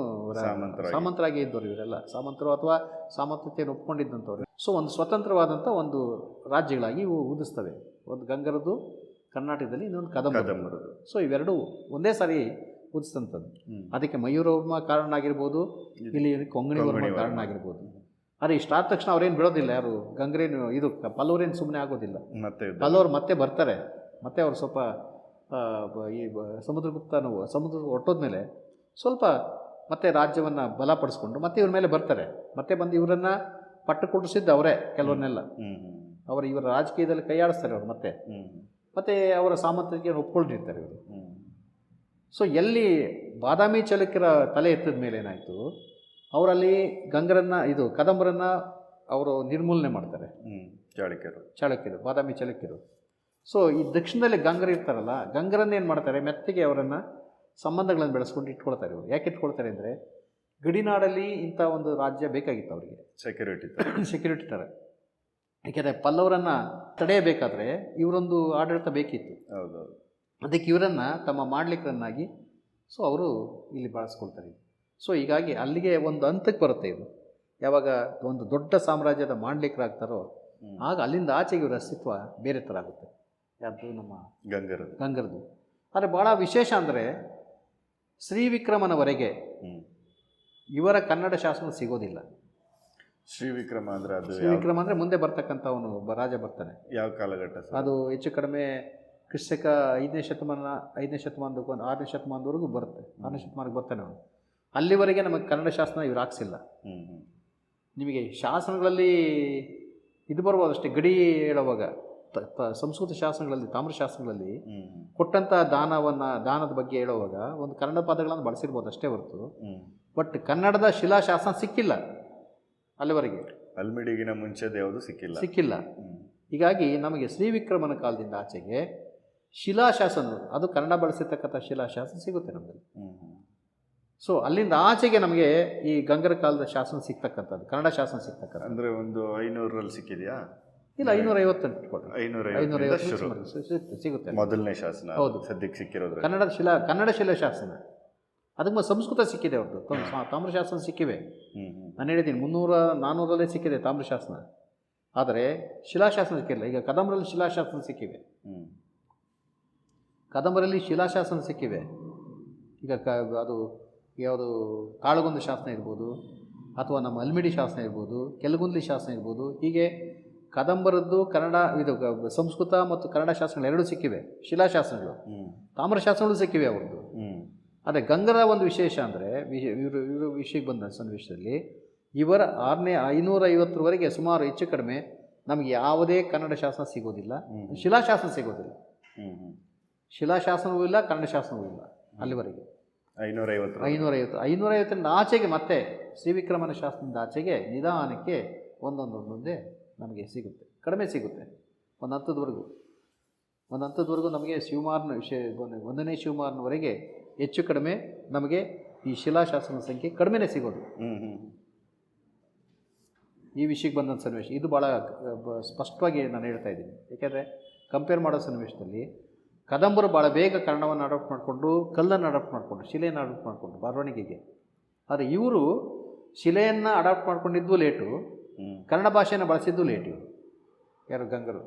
ಸಾಮಂತರಾಗಿ. ಇದ್ದವರು ಇವರೆಲ್ಲ. ಸಾಮಂತರು ಅಥವಾ ಸಾಮಂತತೆಯನ್ನು ಒಪ್ಕೊಂಡಿದ್ದಂಥವ್ರು. ಸೊ ಒಂದು ಸ್ವತಂತ್ರವಾದಂಥ ಒಂದು ರಾಜ್ಯಗಳಾಗಿ ಇವು ಉದಿಸ್ತವೆ. ಒಂದು ಗಂಗರದು ಕರ್ನಾಟಕದಲ್ಲಿ ಇನ್ನೊಂದು ಕದಂಬರು ಸೊ ಇವೆರಡು ಒಂದೇ ಸಾರಿ ಉದಿಸ್ತಂಥದ್ದು. ಅದಕ್ಕೆ ಮಯೂರವರ್ಮ ಕಾರಣ ಆಗಿರ್ಬೋದು ಇಲ್ಲಿ ಕೊಂಗಣಿ ವರ್ಮ ಕಾರಣ. ಆಗಿರ್ಬೋದು. ಆದರೆ ಇಷ್ಟಾದ ತಕ್ಷಣ ಅವ್ರೇನು ಬಿಡೋದಿಲ್ಲ ಯಾರು? ಗಂಗ್ರೇನು ಇದು ಪಲ್ಲವ್ರೇನು ಸುಮ್ಮನೆ ಆಗೋದಿಲ್ಲ. ಮತ್ತೆ ಪಲ್ಲವ್ರು ಮತ್ತೆ ಬರ್ತಾರೆ. ಮತ್ತೆ ಅವ್ರು ಸ್ವಲ್ಪ ಈ ಸಮುದ್ರಗುಪ್ತನು ಸಮುದ್ರ ಹೊಟ್ಟೋದ್ಮೇಲೆ ಸ್ವಲ್ಪ ಮತ್ತೆ ರಾಜ್ಯವನ್ನು ಬಲಪಡಿಸ್ಕೊಂಡು ಮತ್ತೆ ಇವ್ರ ಮೇಲೆ ಬರ್ತಾರೆ. ಮತ್ತೆ ಬಂದು ಇವರನ್ನು ಪಟ್ಟು ಕೊಡಿಸಿದ್ದು ಅವರೇ ಕೆಲವನ್ನೆಲ್ಲ ಅವರ ಇವರ ರಾಜಕೀಯದಲ್ಲಿ ಕೈಯಾಡಿಸ್ತಾರೆ ಅವರು ಮತ್ತೆ. ಮತ್ತೆ ಅವರ ಸಾಮರ್ಥ್ಯಕ್ಕೆ ಒಪ್ಕೊಂಡಿರ್ತಾರೆ ಇವರು. ಸೊ ಎಲ್ಲಿ ಬಾದಾಮಿ ಚಲುಕ್ಯರ ತಲೆ ಎತ್ತಿದ ಮೇಲೆ ಏನಾಯಿತು? ಅವರಲ್ಲಿ ಗಂಗರನ್ನು ಇದು ಕದಂಬರನ್ನು ಅವರು ನಿರ್ಮೂಲನೆ ಮಾಡ್ತಾರೆ. ಚಾಳುಕ್ಯರು. ಚಾಳುಕ್ಯರು ಬಾದಾಮಿ ಚಾಳುಕ್ಯರು. ಸೊ ಈ ದಕ್ಷಿಣದಲ್ಲಿ ಗಂಗರು ಇರ್ತಾರಲ್ಲ ಗಂಗರನ್ನ ಏನು ಮಾಡ್ತಾರೆ? ಮೆತ್ತಗೆ ಅವರನ್ನು ಸಂಬಂಧಗಳನ್ನು ಬೆಳೆಸ್ಕೊಂಡು ಇಟ್ಕೊಳ್ತಾರೆ ಇವರು. ಯಾಕೆ ಇಟ್ಕೊಳ್ತಾರೆ ಅಂದರೆ ಗಡಿನಾಡಲ್ಲಿ ಇಂಥ ಒಂದು ರಾಜ್ಯ ಬೇಕಾಗಿತ್ತು ಅವರಿಗೆ. ಸೆಕ್ಯೂರಿಟಿ ಸೆಕ್ಯೂರಿಟಿ ಥರ ಯಾಕೆಂದರೆ ಪಲ್ಲವರನ್ನು ತಡೆಯಬೇಕಾದ್ರೆ ಇವರೊಂದು ಆಡಳಿತ ಬೇಕಿತ್ತು. ಹೌದು ಅದಕ್ಕೆ ಇವರನ್ನು ತಮ್ಮ ಮಾಡ್ಲಿಕ್ಕರನ್ನಾಗಿ ಸೊ ಅವರು ಇಲ್ಲಿ ಬಳಸ್ಕೊಳ್ತಾರೆ. ಸೊ ಹೀಗಾಗಿ ಅಲ್ಲಿಗೆ ಒಂದು ಹಂತಕ್ಕೆ ಬರುತ್ತೆ ಇದು. ಯಾವಾಗ ಒಂದು ದೊಡ್ಡ ಸಾಮ್ರಾಜ್ಯದ ಮಾಡ್ಲಿಕ್ಕರಾಗ್ತಾರೋ ಆಗ ಅಲ್ಲಿಂದ ಆಚೆಗೆ ಇವರ ಅಸ್ತಿತ್ವ ಬೇರೆ ಥರ ಆಗುತ್ತೆ. ಯಾವುದು ನಮ್ಮ ಗಂಗರು ಗಂಗರದು. ಆದರೆ ಭಾಳ ವಿಶೇಷ ಅಂದರೆ ಶ್ರೀವಿಕ್ರಮನವರೆಗೆ ಇವರ ಕನ್ನಡ ಶಾಸನ ಸಿಗೋದಿಲ್ಲ. ಶ್ರೀ ಅಂದರೆ ಅದು ಶ್ರೀವಿಕ್ರಮ ಅಂದರೆ ಮುಂದೆ ಬರ್ತಕ್ಕಂಥ ಅವನು ರಾಜ ಬರ್ತಾನೆ. ಯಾವ ಕಾಲಘಟ್ಟ ಅದು ಹೆಚ್ಚು ಕಡಿಮೆ ಕ್ರಿಸ್ತಕ ಐದನೇ ಶತಮಾನ ಐದನೇ ಶತಮಾನದಕ್ಕೂ ಒಂದು ಆರನೇ ಶತಮಾನದವರೆಗೂ ಬರುತ್ತೆ. ಆರನೇ ಶತಮಾನಕ್ಕೆ ಬರ್ತಾನೆ ಅವನು. ಅಲ್ಲಿವರೆಗೆ ನಮಗೆ ಕನ್ನಡ ಶಾಸನ ಇವ್ರು ಹಾಕ್ಸಿಲ್ಲ. ನಿಮಗೆ ಶಾಸನಗಳಲ್ಲಿ ಇದು ಬರ್ಬೋದು ಅಷ್ಟೇ ಗಡಿ ಹೇಳುವಾಗ ಸಂಸ್ಕೃತ ಶಾಸನಗಳಲ್ಲಿ ತಾಮ್ರಶಾಸ್ತ್ರಗಳಲ್ಲಿ ಶಾಸನಗಳಲ್ಲಿ ಕೊಟ್ಟಂತಹ ದಾನವನ್ನು ದಾನದ ಬಗ್ಗೆ ಹೇಳುವಾಗ ಒಂದು ಕನ್ನಡ ಪದಗಳನ್ನು ಬಳಸಿರ್ಬೋದು ಅಷ್ಟೇ ಹೊರತು ಬಟ್ ಕನ್ನಡದ ಶಿಲಾಶಾಸನ ಸಿಕ್ಕಿಲ್ಲ ಅಲ್ಲಿವರೆಗೆ. ಅಲ್ಮಿಡಿಗಿನ ಮುಂಚೆದು ಯಾವುದು ಸಿಕ್ಕಿಲ್ಲ. ಸಿಕ್ಕಿಲ್ಲ. ಹೀಗಾಗಿ ನಮಗೆ ಶ್ರೀವಿಕ್ರಮನ ಕಾಲದಿಂದ ಆಚೆಗೆ ಶಿಲಾಶಾಸನ ಅದು ಕನ್ನಡ ಬಳಸಿರ್ತಕ್ಕಂಥ ಶಿಲಾಶಾಸನ ಸಿಗುತ್ತೆ ನಮಗೆ ಸೊ ಅಲ್ಲಿಂದ ಆಚೆಗೆ ನಮಗೆ ಈ ಗಂಗರ ಕಾಲದ ಶಾಸನ ಸಿಗ್ತಕ್ಕಂಥದ್ದು ಕನ್ನಡ ಶಾಸನ ಸಿಗ್ತಕ್ಕಂಥ ಅಂದರೆ ಒಂದು ಐನೂರಲ್ಲಿ ಸಿಕ್ಕಿದೆಯಾ? ಇಲ್ಲ ಐನೂರ ಐವತ್ತು ಇಟ್ಕೊಳ್ರಿ ಐನೂರ ಐನೂರ ಐವತ್ತು ಶುರು ಸಿಗುತ್ತೆ. ಮೊದಲನೇ ಶಾಸನ ಹೌದು. ಸದ್ಯಕ್ಕೆ ಸಿಕ್ಕಿರೋದು ಕನ್ನಡ ಶಿಲಾ ಕನ್ನಡ ಶಿಲಾಶಾಸನ ಅದಕ್ಕೆ ಮತ್ತೆ ಸಂಸ್ಕೃತ ಸಿಕ್ಕಿದೆ ಅವ್ರದ್ದು. ತಾಮ್ರಶಾಸನ ಸಿಕ್ಕಿವೆ. ನಾನು ಹೇಳಿದ್ದೀನಿ ಮುನ್ನೂರ ನಾನ್ನೂರಲ್ಲೇ ಸಿಕ್ಕಿದೆ ತಾಮ್ರಶಾಸನ ಆದರೆ ಶಿಲಾಶಾಸನ ಸಿಕ್ಕಿಲ್ಲ ಈಗ ಕದಂಬರಲ್ಲಿ ಶಿಲಾಶಾಸನ ಸಿಕ್ಕಿವೆ. ಕದಂಬರಲ್ಲಿ ಶಿಲಾಶಾಸನ ಸಿಕ್ಕಿವೆ. ಈಗ ಕ ಅದು ಯಾವುದು ಕಾಳುಗೊಂದು ಶಾಸನ ಇರ್ಬೋದು ಅಥವಾ ನಮ್ಮ ಅಲ್ಮಿಡಿ ಶಾಸನ ಇರ್ಬೋದು ಕೆಲಗುಂದ್ಲಿ ಶಾಸನ ಇರ್ಬೋದು ಹೀಗೆ ಕದಂಬರದ್ದು ಕನ್ನಡ ಇದು ಸಂಸ್ಕೃತ ಮತ್ತು ಕನ್ನಡ ಶಾಸನಗಳು ಎರಡೂ ಸಿಕ್ಕಿವೆ. ಶಿಲಾಶಾಸನಗಳು ತಾಮ್ರ ಶಾಸನಗಳು ಸಿಕ್ಕಿವೆ ಅವ್ರದ್ದು. ಆದರೆ ಗಂಗರ ಒಂದು ವಿಶೇಷ ಅಂದರೆ ಇವರು ಇವರು ವಿಷಯಕ್ಕೆ ಬಂದ ಸನ್ನಿವೇಶದಲ್ಲಿ ಇವರ ಆರನೇ ಐನೂರ ಐವತ್ತರವರೆಗೆ ಸುಮಾರು ಹೆಚ್ಚು ಕಡಿಮೆ ನಮಗೆ ಯಾವುದೇ ಕನ್ನಡ ಶಾಸನ ಸಿಗೋದಿಲ್ಲ. ಶಿಲಾಶಾಸನ ಸಿಗೋದಿಲ್ಲ. ಶಿಲಾಶಾಸನವೂ ಇಲ್ಲ ಕನ್ನಡ ಶಾಸನವೂ ಇಲ್ಲ ಅಲ್ಲಿವರೆಗೆ. ಐನೂರ ಐವತ್ತು ಐನೂರೈವತ್ತು. ಐನೂರೈವತ್ತರಿಂದ ಆಚೆಗೆ ಮತ್ತೆ ಶ್ರೀವಿಕ್ರಮನ ಶಾಸ್ತ್ರದಿಂದ ಆಚೆಗೆ ನಿಧಾನಕ್ಕೆ ಒಂದೊಂದು ಒಂದೊಂದೇ ನಮಗೆ ಸಿಗುತ್ತೆ. ಕಡಿಮೆ ಸಿಗುತ್ತೆ. ಒಂದು ಹಂತದವರೆಗೂ ಒಂದು ಹಂತದವರೆಗೂ ನಮಗೆ ಶಿವಮಾರ್ನ ವಿಷಯ ಒಂದು- ಒಂದನೇ ಶಿವಮಾರ್ನವರೆಗೆ ಹೆಚ್ಚು ಕಡಿಮೆ ನಮಗೆ ಈ ಶಿಲಾಶಾಸ್ತ್ರದ ಸಂಖ್ಯೆ ಕಡಿಮೆನೇ ಸಿಗೋದು. ಈ ವಿಷಯಕ್ಕೆ ಬಂದಂಥ ಸನ್ನಿವೇಶ. ಇದು ಭಾಳ ಸ್ಪಷ್ಟವಾಗಿ ನಾನು ಹೇಳ್ತಾ ಇದ್ದೀನಿ. ಏಕೆಂದರೆ ಕಂಪೇರ್ ಮಾಡೋ ಸನ್ನಿವೇಶದಲ್ಲಿ ಕದಂಬರು ಭಾಳ ಬೇಗ ಕನ್ನಡವನ್ನು ಅಡಾಪ್ಟ್ ಮಾಡಿಕೊಂಡು ಕಲ್ಲನ್ನು ಅಡಾಪ್ಟ್ ಮಾಡಿಕೊಂಡು ಶಿಲೆಯನ್ನು ಅಡಾಪ್ಟ್ ಮಾಡಿಕೊಂಡು ಬರವಣಿಗೆಗೆ. ಆದರೆ ಇವರು ಶಿಲೆಯನ್ನು ಅಡಾಪ್ಟ್ ಮಾಡ್ಕೊಂಡಿದ್ದು ಲೇಟು ಕನ್ನಡ ಭಾಷೆಯನ್ನು ಬಳಸಿದ್ದು ಲೇಟ್ ಇವರು. ಯಾರು? ಗಂಗರು.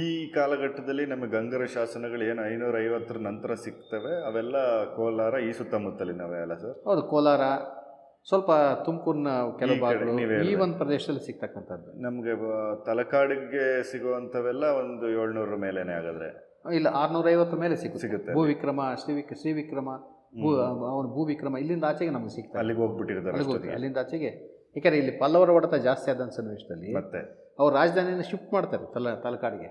ಈ ಕಾಲಘಟ್ಟದಲ್ಲಿ ನಮಗೆ ಗಂಗರ ಶಾಸನಗಳು ಏನು ಐನೂರ ಐವತ್ತರ ನಂತರ ಸಿಗ್ತವೆ. ಅವೆಲ್ಲ ಕೋಲಾರ ಈ ಸುತ್ತಮುತ್ತಲಿನವೇ ಅಲ್ಲ ಸರ್? ಹೌದು ಕೋಲಾರ ಸ್ವಲ್ಪ ತುಮಕೂರಿನ ಕೆಲವು ಭಾಗಗಳು ಈ ಒಂದು ಪ್ರದೇಶದಲ್ಲಿ ಸಿಗ್ತಕ್ಕಂಥದ್ದು. ನಮಗೆ ತಲಕಾಡಿಗೆ ಸಿಗುವಂಥವೆಲ್ಲ ಒಂದು ಏಳ್ನೂರ ಮೇಲೇನೆ ಹಾಗಾದ್ರೆ. ಇಲ್ಲ ಆರುನೂರೈವತ್ತರ ಮೇಲೆ ಸಿಗುತ್ತೆ. ಸಿಗುತ್ತೆ ಭೂ ವಿಕ್ರಮ ಶ್ರೀವಿಕ್ ಶ್ರೀವಿಕ್ರಮ ಭೂ ಅವನು ಭೂ ವಿಕ್ರಮ ಇಲ್ಲಿಂದ ಆಚೆಗೆ ನಮಗೆ ಸಿಗ್ತದೆ. ಅಲ್ಲಿಗೆ ಹೋಗ್ಬಿಟ್ಟಿರ್ತಾರೆ ಅಲ್ಲಿಗೆ ಹೋಗಿ ಅಲ್ಲಿಂದ ಆಚೆಗೆ. ಯಾಕಂದರೆ ಇಲ್ಲಿ ಪಲ್ಲವರ ಹೊಡೆತ ಜಾಸ್ತಿ ಆದಂಥ ಸನ್ನಿವೇಶದಲ್ಲಿ ಮತ್ತೆ. ಅವ್ರು ರಾಜಧಾನಿಯನ್ನು ಶಿಫ್ಟ್ ಮಾಡ್ತಾರೆ ತಲ ತಲಕಾಡಿಗೆ.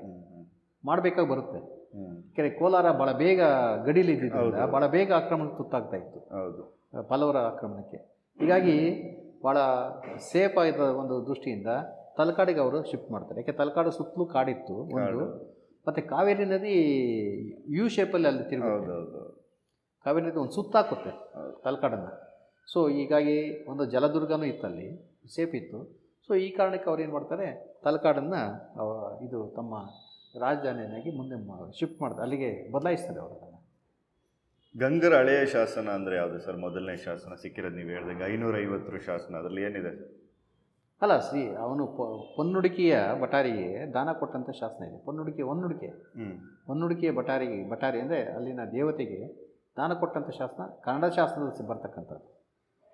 ಮಾಡಬೇಕಾಗಿ ಬರುತ್ತೆ. ಯಾಕಂದರೆ ಕೋಲಾರ ಭಾಳ ಬೇಗ ಹೌದು. ಭಾಳ ಬೇಗ ಆಕ್ರಮಣಕ್ಕೆ ತುತ್ತಾಗ್ತಾ ಇತ್ತು. ಹೌದು. ಪಲ್ಲವರ ಆಕ್ರಮಣಕ್ಕೆ. ಹೀಗಾಗಿ ಭಾಳ ಸೇಫ್ ಆಗಿದ್ದ ಒಂದು ದೃಷ್ಟಿಯಿಂದ ತಲಕಾಡಿಗೆ ಅವರು ಶಿಫ್ಟ್ ಮಾಡ್ತಾರೆ. ಯಾಕೆ ತಲಕಾಡು ಸುತ್ತಲೂ ಕಾಡಿತ್ತು ಒಂದು. ಮತ್ತು ಕಾವೇರಿ ನದಿ ಯು ಶೇಪಲ್ಲಿ ಅಲ್ಲಿ ತಿರುಗುತ್ತೆ. ಕಾವೇರಿ ನದಿ ಒಂದು ಸುತ್ತಾಕುತ್ತೆ. ತಲಕಾಡನ್ನು. ಸೊ ಹೀಗಾಗಿ ಒಂದು ಜಲದುರ್ಗನೂ ಇತ್ತಲ್ಲಿ ಸೇಫ್ ಇತ್ತು. ಸೊ ಈ ಕಾರಣಕ್ಕೆ ಅವ್ರು ಏನು ಮಾಡ್ತಾರೆ ತಲಕಾಡನ್ನು ಇದು ತಮ್ಮ ರಾಜಧಾನಿಯನ್ನಾಗಿ ಮುಂದೆ ಶಿಫ್ಟ್ ಮಾಡ್ತಾರೆ ಅಲ್ಲಿಗೆ ಬದಲಾಯಿಸ್ತಾರೆ ಅವರು ಗಂಗರ ಹಳೆಯ ಶಾಸನ ಅಂದರೆ ಯಾವುದು ಸರ್? ಮೊದಲನೇ ಶಾಸನ ಸಿಕ್ಕಿರೋದು ನೀವು ಹೇಳ್ದಂಗೆ ಐನೂರ ಐವತ್ತರ ಶಾಸನ ಅದರಲ್ಲಿ ಏನಿದೆ? ಅಲ್ಲ ಶ್ರೀ ಅವನು ಪ ಪೊನ್ನುಡುಕಿಯ ಬಟಾರಿಗೆ ದಾನ ಕೊಟ್ಟಂಥ ಶಾಸನ ಇದೆ. ಪೊನ್ನುಡುಕಿ ಒನ್ನುಡುಕೆ ಹ್ಞೂ ಹೊನ್ನುಡಿಕೆಯ ಬಟಾರಿಗೆ ಬಟಾರಿ ಅಂದರೆ ಅಲ್ಲಿನ ದೇವತೆಗೆ ದಾನ ಕೊಟ್ಟಂಥ ಶಾಸನ ಕನ್ನಡ ಶಾಸನದಲ್ಲಿ ಬರ್ತಕ್ಕಂಥದ್ದು.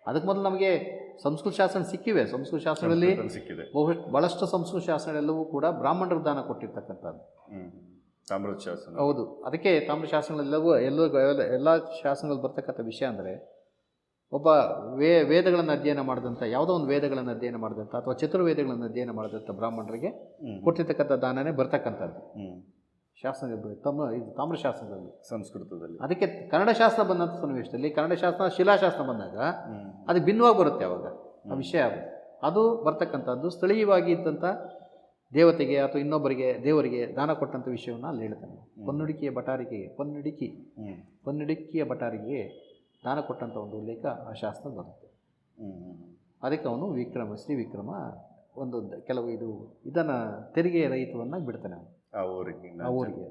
ಅದಕ್ಕೆ ಮೊದಲು ನಮಗೆ ಸಂಸ್ಕೃತ ಶಾಸನ ಸಿಕ್ಕಿವೆ. ಸಂಸ್ಕೃತ ಶಾಸನದಲ್ಲಿ ಸಿಕ್ಕಿದೆ. ಬಹು ಭಾಳಷ್ಟು ಸಂಸ್ಕೃತ ಶಾಸನಗಳೆಲ್ಲವೂ ಕೂಡ ಬ್ರಾಹ್ಮಣರು ದಾನ ಕೊಟ್ಟಿರ್ತಕ್ಕಂಥದ್ದು. ತಾಮ್ರ ತಾಮ್ರದ ಶಾಸನ. ಹೌದು. ಅದಕ್ಕೆ ತಾಮ್ರ ಶಾಸನಗಳೆಲ್ಲವೂ ಎಲ್ಲ- ಎಲ್ಲ ಶಾಸನಗಳು ಬರ್ತಕ್ಕಂಥ ವಿಷಯ ಅಂದರೆ ಒಬ್ಬ ವೇ ವೇದಗಳನ್ನು ಅಧ್ಯಯನ ಮಾಡಿದಂಥ ಯಾವುದೋ ಒಂದು ವೇದಗಳನ್ನು ಅಧ್ಯಯನ ಮಾಡಿದಂಥ ಅಥವಾ ಚತುರ್ವೇದಗಳನ್ನು ಅಧ್ಯಯನ ಮಾಡಿದಂಥ ಬ್ರಾಹ್ಮಣರಿಗೆ ಹ್ಮ್. ಕೊಟ್ಟಿರ್ತಕ್ಕಂಥ ದಾನನೇ ಬರ್ತಕ್ಕಂಥದ್ದು. ಶಾಸನ ತಮ್ಮ ಇದು ತಾಮ್ರಶಾಸ್ತ್ರದಲ್ಲಿ ಸಂಸ್ಕೃತದಲ್ಲಿ. ಅದಕ್ಕೆ ಕನ್ನಡ ಶಾಸ್ತ್ರ ಬಂದಂಥ ಸನ್ನಿವೇಶದಲ್ಲಿ ಕನ್ನಡ ಶಾಸ್ತ್ರ ಶಿಲಾಶಾಸ್ತ್ರ ಬಂದಾಗ ಅದು ಭಿನ್ನವಾಗಿ ಬರುತ್ತೆ ಅವಾಗ ಆ ವಿಷಯ ಅದು ಅದು ಬರ್ತಕ್ಕಂಥದ್ದು ಸ್ಥಳೀಯವಾಗಿ ಇದ್ದಂಥ ದೇವತೆಗೆ ಅಥವಾ ಇನ್ನೊಬ್ಬರಿಗೆ ದೇವರಿಗೆ ದಾನ ಕೊಟ್ಟಂಥ ವಿಷಯವನ್ನು ಅಲ್ಲಿ ಹೇಳ್ತಾನೆ ಪೊನ್ನುಡಿಕೆಯ ಬಟಾರಿಕೆಗೆ ಪೊನ್ನುಡಿಕಿ ಹ್ಮ್. ಪೊನ್ನುಡಿಕಿಯ ಬಟಾರಿಗೆ ದಾನ ಕೊಟ್ಟಂಥ ಒಂದು ಉಲ್ಲೇಖ ಆ ಶಾಸ್ತ್ರ ಬರುತ್ತೆ. ಅದಕ್ಕೆ ಅವನು ವಿಕ್ರಮ ಶ್ರೀ ವಿಕ್ರಮ ಒಂದು ಕೆಲವು ಇದು ಇದನ್ನು ತೆರಿಗೆ ರಹಿತವನ್ನು ಬಿಡ್ತಾನೆ ಅವನು. ಆ ಊರಿಗೆ ಆ ಊರಿಗೆ.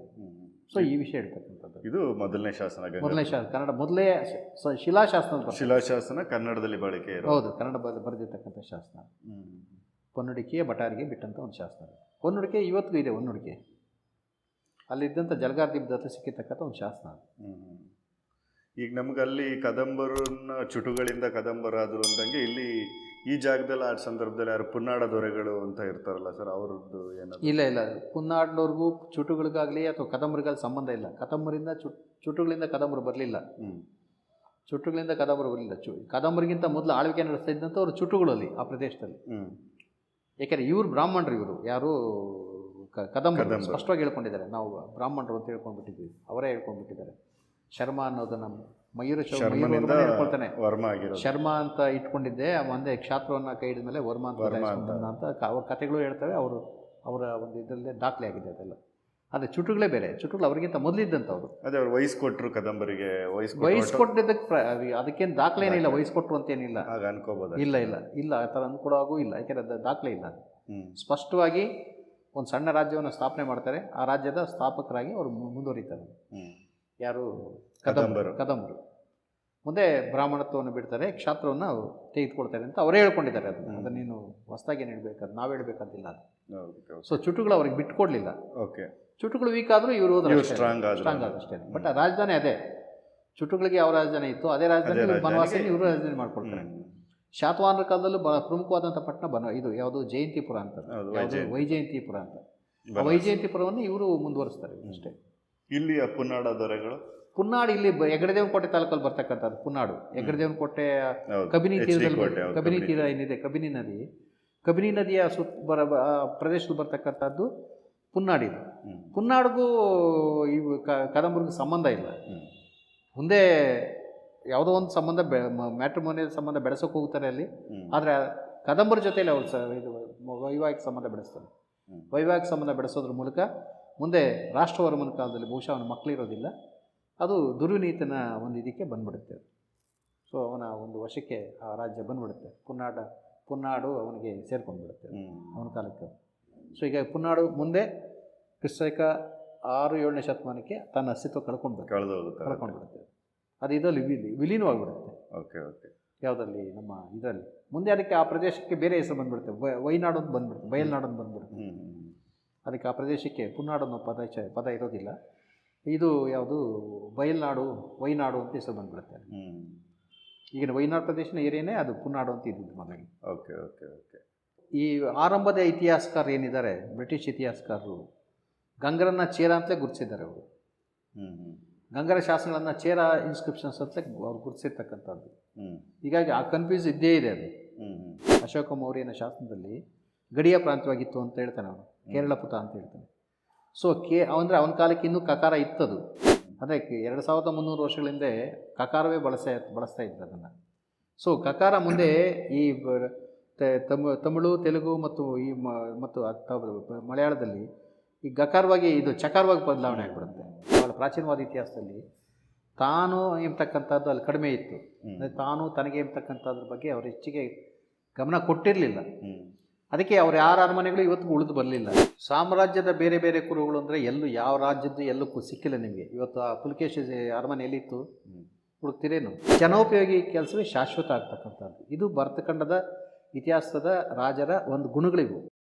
ಸೊ ಈ ವಿಷಯ ಹೇಳ್ತಕ್ಕಂಥದ್ದು. ಇದು ಮೊದಲನೇ ಶಾಸನ ಮೊದಲನೇ ಶಾಸನ ಕನ್ನಡ ಮೊದಲೇ ಶಿಲಾಶಾಸನ. ಶಿಲಾಶಾಸನ ಕನ್ನಡದಲ್ಲಿ ಬಳಕೆ ಹೌದು ಕನ್ನಡ ಬರೆದು ಬರೆದಿರ್ತಕ್ಕಂಥ ಶಾಸನ. ಹ್ಮ್ ಪೊನ್ನುಡಿಕೆಯ ಬಟಾರಿಗೆ ಬಿಟ್ಟಂಥ ಒಂದು ಶಾಸನ ಕೊನ್ನಡಿಕೆ ಇವತ್ತಿಗೂ ಇದೆ ಒನ್ನುಡಿಕೆ ಅಲ್ಲಿದ್ದಂಥ ಜಲಗಾರ್ ದೀಪದ ಹತ್ರ ಸಿಕ್ಕಿರ್ತಕ್ಕಂಥ ಒಂದು ಶಾಸನ. ಈಗ ನಮ್ಗೆ ಅಲ್ಲಿ ಕದಂಬರನ್ನ ಚುಟುಗಳಿಂದ ಕದಂಬರ ಆದರು ಅಂದಂಗೆ ಇಲ್ಲಿ ಈ ಜಾಗದಲ್ಲಿ ಆ ಸಂದರ್ಭದಲ್ಲಿ ಯಾರು ಪುನ್ನಾಡ ದೊರೆಗಳು ಅಂತ ಇರ್ತಾರಲ್ಲ ಸರ್ ಅವ್ರದ್ದು ಏನೋ ಇಲ್ಲ ಇಲ್ಲ. ಪುನ್ನಾಡ್ನವ್ರಿಗೂ ಚುಟುಗಳಿಗಾಗಲಿ ಅಥವಾ ಕದಂಬರಿಗಾಗಲಿ ಸಂಬಂಧ ಇಲ್ಲ. ಕದಂಬರಿಂದ ಚು ಚುಟುಗಳಿಂದ ಕದಂಬರು ಬರಲಿಲ್ಲ. ಚುಟುಗಳಿಂದ ಕದಂಬರು ಬರಲಿಲ್ಲ. ಚು ಕದಂಬರಿಗಿಂತ ಮೊದಲು ಆಳ್ವಿಕೆ ನಡೆಸ್ತಾ ಇದ್ದಂಥವ್ರು ಚುಟುಗಳಲ್ಲಿ ಆ ಪ್ರದೇಶದಲ್ಲಿ. ಏಕೆಂದರೆ ಇವರು ಇವ್ರು ಬ್ರಾಹ್ಮಣರು ಇವರು. ಯಾರು ಕದಂಬರು. ಸ್ಪಷ್ಟವಾಗಿ ಹೇಳ್ಕೊಂಡಿದ್ದಾರೆ. ನಾವು ಬ್ರಾಹ್ಮಣರು ಅಂತ ಹೇಳ್ಕೊಂಡ್ಬಿಟ್ಟಿದ್ದೀವಿ. ಅವರೇ ಹೇಳ್ಕೊಂಡ್ಬಿಟ್ಟಿದ್ದಾರೆ. ಶರ್ಮ ಅನ್ನೋದು ಮಯೂರ ಹೇಳ್ಕೊಳ್ತಾನೆ. ಶರ್ಮ ಅಂತ ಇಟ್ಕೊಂಡಿದ್ದೆ ಒಂದೇ ಕ್ಷಾತ್ರವನ್ನು ಕೈ ಹಿಡಿದ ಮೇಲೆ ವರ್ಮ ಅಂತ. ಅಂತ ಅವ್ರ ಕಥೆಗಳು ಹೇಳ್ತವೆ ಅವರು ಅವರ ಒಂದು ಇದರಲ್ಲೇ ದಾಖಲೆ ಆಗಿದೆ ಅದೆಲ್ಲ. ಆದರೆ ಚುಟುಗಳೇ ಬೇರೆ ಚುಟುಗಳು ಅವರಿಗಿಂತ ಮೊದಲಿದ್ದಂಥವ್ರು ಅದೇ ಅವ್ರು ವಹಿಸ್ಕೊಟ್ರು ಕದಂಬರಿಗೆ ವಯಸ್ಸು ವಹಿಸ್ಕೊಟ್ಟಿದ್ದಕ್ಕೆ ಪ್ರ ಅದಕ್ಕೇನು ದಾಖಲೆ ಏನಿಲ್ಲ ವಹಿಸ್ಕೊಟ್ರು ಅಂತೇನಿಲ್ಲ. ಆಗ ಅನ್ಕೋಬೋದು ಇಲ್ಲ ಇಲ್ಲ ಇಲ್ಲ ಆ ಥರ ಅಂದ್ಕೊಡೋಗೂ ಇಲ್ಲ ಯಾಕೆಂದರೆ ಅದು ದಾಖಲೆ ಇಲ್ಲ ಅದು. ಸ್ಪಷ್ಟವಾಗಿ ಒಂದು ಸಣ್ಣ ರಾಜ್ಯವನ್ನು ಸ್ಥಾಪನೆ ಮಾಡ್ತಾರೆ ಆ ರಾಜ್ಯದ ಸ್ಥಾಪಕರಾಗಿ ಅವರು ಮುಂದುವರಿತಾರೆ. ಯಾರು? ಕದಂಬರು. ಕದಂಬರು. ಮುಂದೆ ಬ್ರಾಹ್ಮಣತ್ವವನ್ನು ಬಿಡ್ತಾರೆ ಕ್ಷಾತ್ರವನ್ನು ಅವರು ತೆಗೆದುಕೊಳ್ತಾರೆ ಅಂತ ಅವರೇ ಹೇಳ್ಕೊಂಡಿದ್ದಾರೆ ಅದನ್ನ. ಅದನ್ನು ನೀನು ಹೊಸದಾಗಿ ಏನು ಹೇಳ್ಬೇಕು ನಾವು ಹೇಳ್ಬೇಕಂತಿಲ್ಲ ಅದು ಸೊ ಚುಟುಗಳು ಅವ್ರಿಗೆ ಬಿಟ್ಕೊಡ್ಲಿಲ್ಲ. ಓಕೆ. ಚುಟುಗಳು ವೀಕ್ ಆದರೂ ಇವರು strong ಸ್ಟ್ರಾಂಗ್ ಆಗುತ್ತೆ ಅಷ್ಟೇ. ಬಟ್ ಆ ರಾಜಧಾನಿ ಅದೇ. ಚುಟುಗಳಿಗೆ ಯಾವ ರಾಜಧಾನಿ ಇತ್ತು ಅದೇ ರಾಜಧಾನಿ ಅದೇ ಇವ್ರು ರಾಜಧಾನಿ. ಮಾಡ್ಕೊಳ್ತಾರೆ. ಶಾತವಾಹನರ ಕಾಲದಲ್ಲೂ ಬಹಳ ಪ್ರಮುಖವಾದಂಥ ಪಟ್ಟಣ ಬನ ಇದು ಯಾವುದು ಜಯಂತಿಪುರ ಅಂತ. ವೈಜಯಂತಿಪುರ ಅಂತ. ಬನವಾಸಿ. ವೈಜಯಂತಿಪುರವನ್ನು ಇವರು ಮುಂದುವರಿಸ್ತಾರೆ ಅಷ್ಟೇ. ಇಲ್ಲಿಯ ಪುನ್ನಾಡ ದೊರೆಗಳು? ಪುನ್ನಾಡು ಇಲ್ಲಿ ಬ- ಹೆಗ್ಗಡದೇವನಕೋಟೆ ತಾಲೂಕಲ್ಲಿ ಬರ್ತಕ್ಕಂಥದ್ದು ಪುನ್ನಾಡು ಹೆಗ್ಗಡದೇವನಕೋಟೆ ಕೋಟೆ ಕಬಿನಿ ತೀರದಲ್ಲಿ ಕಬಿನಿ ತೀರ ಏನಿದೆ? ಕಬಿನಿ ನದಿ. ಕಬಿನಿ ನದಿಯ ಸುತ್ತ ಬರ ಪ್ರದೇಶದಲ್ಲಿ ಬರ್ತಕ್ಕಂಥದ್ದು ಪುನ್ನಾಡಿದು. ಪುನ್ನಾಡಿಗೂ ಇವು ಕದಂಬರಿಗೂ ಸಂಬಂಧ ಇಲ್ಲ. ಮುಂದೆ ಯಾವುದೋ ಒಂದು ಸಂಬಂಧ ಬೆ ಮ್ಯಾಟ್ರಿಮೋನಿಯಲ್ ಸಂಬಂಧ ಬೆಳೆಸೋಕೆ ಹೋಗ್ತಾರೆ ಅಲ್ಲಿ. ಆದರೆ ಕದಂಬರ ಜೊತೆಯಲ್ಲಿ ಅವ್ರು ಸ ಇದು ವೈವಾಹಿಕ ಸಂಬಂಧ ಬೆಳೆಸ್ತಾರೆ. ವೈವಾಹಿಕ ಸಂಬಂಧ ಬೆಳೆಸೋದ್ರ ಮೂಲಕ ಮುಂದೆ ರಾಷ್ಟ್ರವರ್ಮನ ಕಾಲದಲ್ಲಿ ಬಹುಶಃ ಅವನ ಮಕ್ಕಳಿರೋದಿಲ್ಲ. ಅದು ದುರ್ವಿನೀತನ ಒಂದು ಇದಕ್ಕೆ ಬಂದ್ಬಿಡುತ್ತೆ. ಸೊ ಅವನ ಒಂದು ವಶಕ್ಕೆ ಆ ರಾಜ್ಯ ಬಂದ್ಬಿಡುತ್ತೆ. ಪುನ್ನಾಡ ಪುನ್ನಾಡು ಅವನಿಗೆ ಸೇರ್ಕೊಂಡ್ಬಿಡುತ್ತೆ. ಅವನ ಕಾಲಕ್ಕೆ. ಸೊ ಈಗ ಪುನ್ನಾಡು ಮುಂದೆ ಕ್ರಿಸ್ತಕ ಆರು ಏಳನೇ ಶತಮಾನಕ್ಕೆ ತನ್ನ ಅಸ್ತಿತ್ವ ಕಳ್ಕೊಂಡು ಕಳ್ಕೊಂಡ್ಬಿಡುತ್ತೆ. ಅದು ಇದರಲ್ಲಿ ವಿಲಿ ವಿಲೀನವಾಗಿಬಿಡುತ್ತೆ ಓಕೆ ಓಕೆ. ಯಾವುದರಲ್ಲಿ? ನಮ್ಮ ಇದರಲ್ಲಿ. ಮುಂದೆ ಅದಕ್ಕೆ ಆ ಪ್ರದೇಶಕ್ಕೆ ಬೇರೆ ಹೆಸರು ಬಂದ್ಬಿಡುತ್ತೆ. ವೈನಾಡು ಅಂತ ಬಂದ್ಬಿಡುತ್ತೆ. ಬಯಲ್ನಾಡು ಅಂತ ಬಂದ್ಬಿಡುತ್ತೆ. ಅದಕ್ಕೆ ಆ ಪ್ರದೇಶಕ್ಕೆ ಪುನ್ನಾಡು ಅನ್ನೋ ಪದ ಚ- ಪದ ಇರೋದಿಲ್ಲ. ಇದು ಯಾವುದು ಬಯಲ್ನಾಡು ವೈನಾಡು ಅಂತ ಹೆಸರು ಬಂದ್ಬಿಡುತ್ತೆ. ಈಗಿನ ವೈನಾಡು ಪ್ರದೇಶನ ಏರಿಯಾನೇ ಅದು ಪುನ್ನಾಡು ಅಂತ ಇದ್ದಿದ್ದು ಮೊದಲಿಗೆ. Okay okay okay. ಈ ಆರಂಭದ ಇತಿಹಾಸಕಾರ ಏನಿದ್ದಾರೆ ಬ್ರಿಟಿಷ್ ಇತಿಹಾಸಕಾರರು ಗಂಗರನ್ನ ಚೇರ ಅಂತಲೇ ಗುರುತಿಸಿದ್ದಾರೆ ಅವರು. ಗಂಗರ ಶಾಸನಗಳನ್ನು ಚೇರ ಇನ್ಸ್ಕ್ರಿಪ್ಷನ್ಸ್ ಅಂತಲೇ ಅವ್ರು ಗುರುತಿಸಿರ್ತಕ್ಕಂಥದ್ದು. ಹೀಗಾಗಿ ಆ ಕನ್ಫ್ಯೂಸ್ ಇದ್ದೇ ಇದೆ ಅದು. ಅಶೋಕ ಮೌರ್ಯನ ಶಾಸನದಲ್ಲಿ ಗಡಿಯ ಪ್ರಾಂತ್ಯವಾಗಿತ್ತು ಅಂತ ಹೇಳ್ತಾನೆ ಅವನು ಕೇರಳ ಪುತ ಅಂತ ಹೇಳ್ತಾನೆ. ಸೊ ಕೇ ಅಂದರೆ ಅವನ ಕಾಲಕ್ಕೆ ಇನ್ನೂ ಕಕಾರ ಇತ್ತದು. ಅದೇ ಎರಡು ಸಾವಿರದ ಮುನ್ನೂರು ವರ್ಷಗಳ ಹಿಂದೆ ಕಕಾರವೇ ಬಳಸ ಬಳಸ್ತಾ ಇದ್ದರು ಅದನ್ನು. ಸೊ ಕಕಾರ ಮುಂದೆ ಈ ಬ- ತೆ- ತಮ್ ತಮಿಳು ತೆಲುಗು ಮತ್ತು ಈ ಮ ಮತ್ತು ಮಲಯಾಳದಲ್ಲಿ ಈ ಗಕಾರವಾಗಿ ಇದು ಚಕಾರವಾಗಿ ಬದಲಾವಣೆ ಆಗಿಬಿಡುತ್ತೆ. ಭಾಳ ಪ್ರಾಚೀನವಾದ ಇತಿಹಾಸದಲ್ಲಿ ತಾನು ಎಂಬತಕ್ಕಂಥದ್ದು ಅಲ್ಲಿ ಕಡಿಮೆ ಇತ್ತು. ಅಂದರೆ ತಾನು ತನಗೆ ಎಂಬತಕ್ಕಂಥದ್ರ ಬಗ್ಗೆ ಅವರು ಹೆಚ್ಚಿಗೆ ಗಮನ ಕೊಟ್ಟಿರಲಿಲ್ಲ. ಅದಕ್ಕೆ ಅವ್ರು ಯಾರ ಅರಮನೆಗಳು ಇವತ್ತು ಉಳಿದು ಬರಲಿಲ್ಲ. ಸಾಮ್ರಾಜ್ಯದ ಬೇರೆ ಬೇರೆ ಕುರುಗಳು ಅಂದರೆ ಎಲ್ಲೂ ಯಾವ ರಾಜ್ಯದ್ದು ಎಲ್ಲೂ ಸಿಕ್ಕಿಲ್ಲ ನಿಮಗೆ. ಇವತ್ತು ಆ ಪುಲಕೇಶಿ ಅರಮನೆ ಎಲ್ಲಿತ್ತು ಹುಡುಕ್ತಿರೇನು? ಜನೋಪಯೋಗಿ ಕೆಲಸವೇ ಶಾಶ್ವತ ಆಗ್ತಕ್ಕಂಥದ್ದು. ಇದು ಭರತಖಂಡದ ಇತಿಹಾಸದ ರಾಜರ ಒಂದು ಗುಣಗಳಿವು.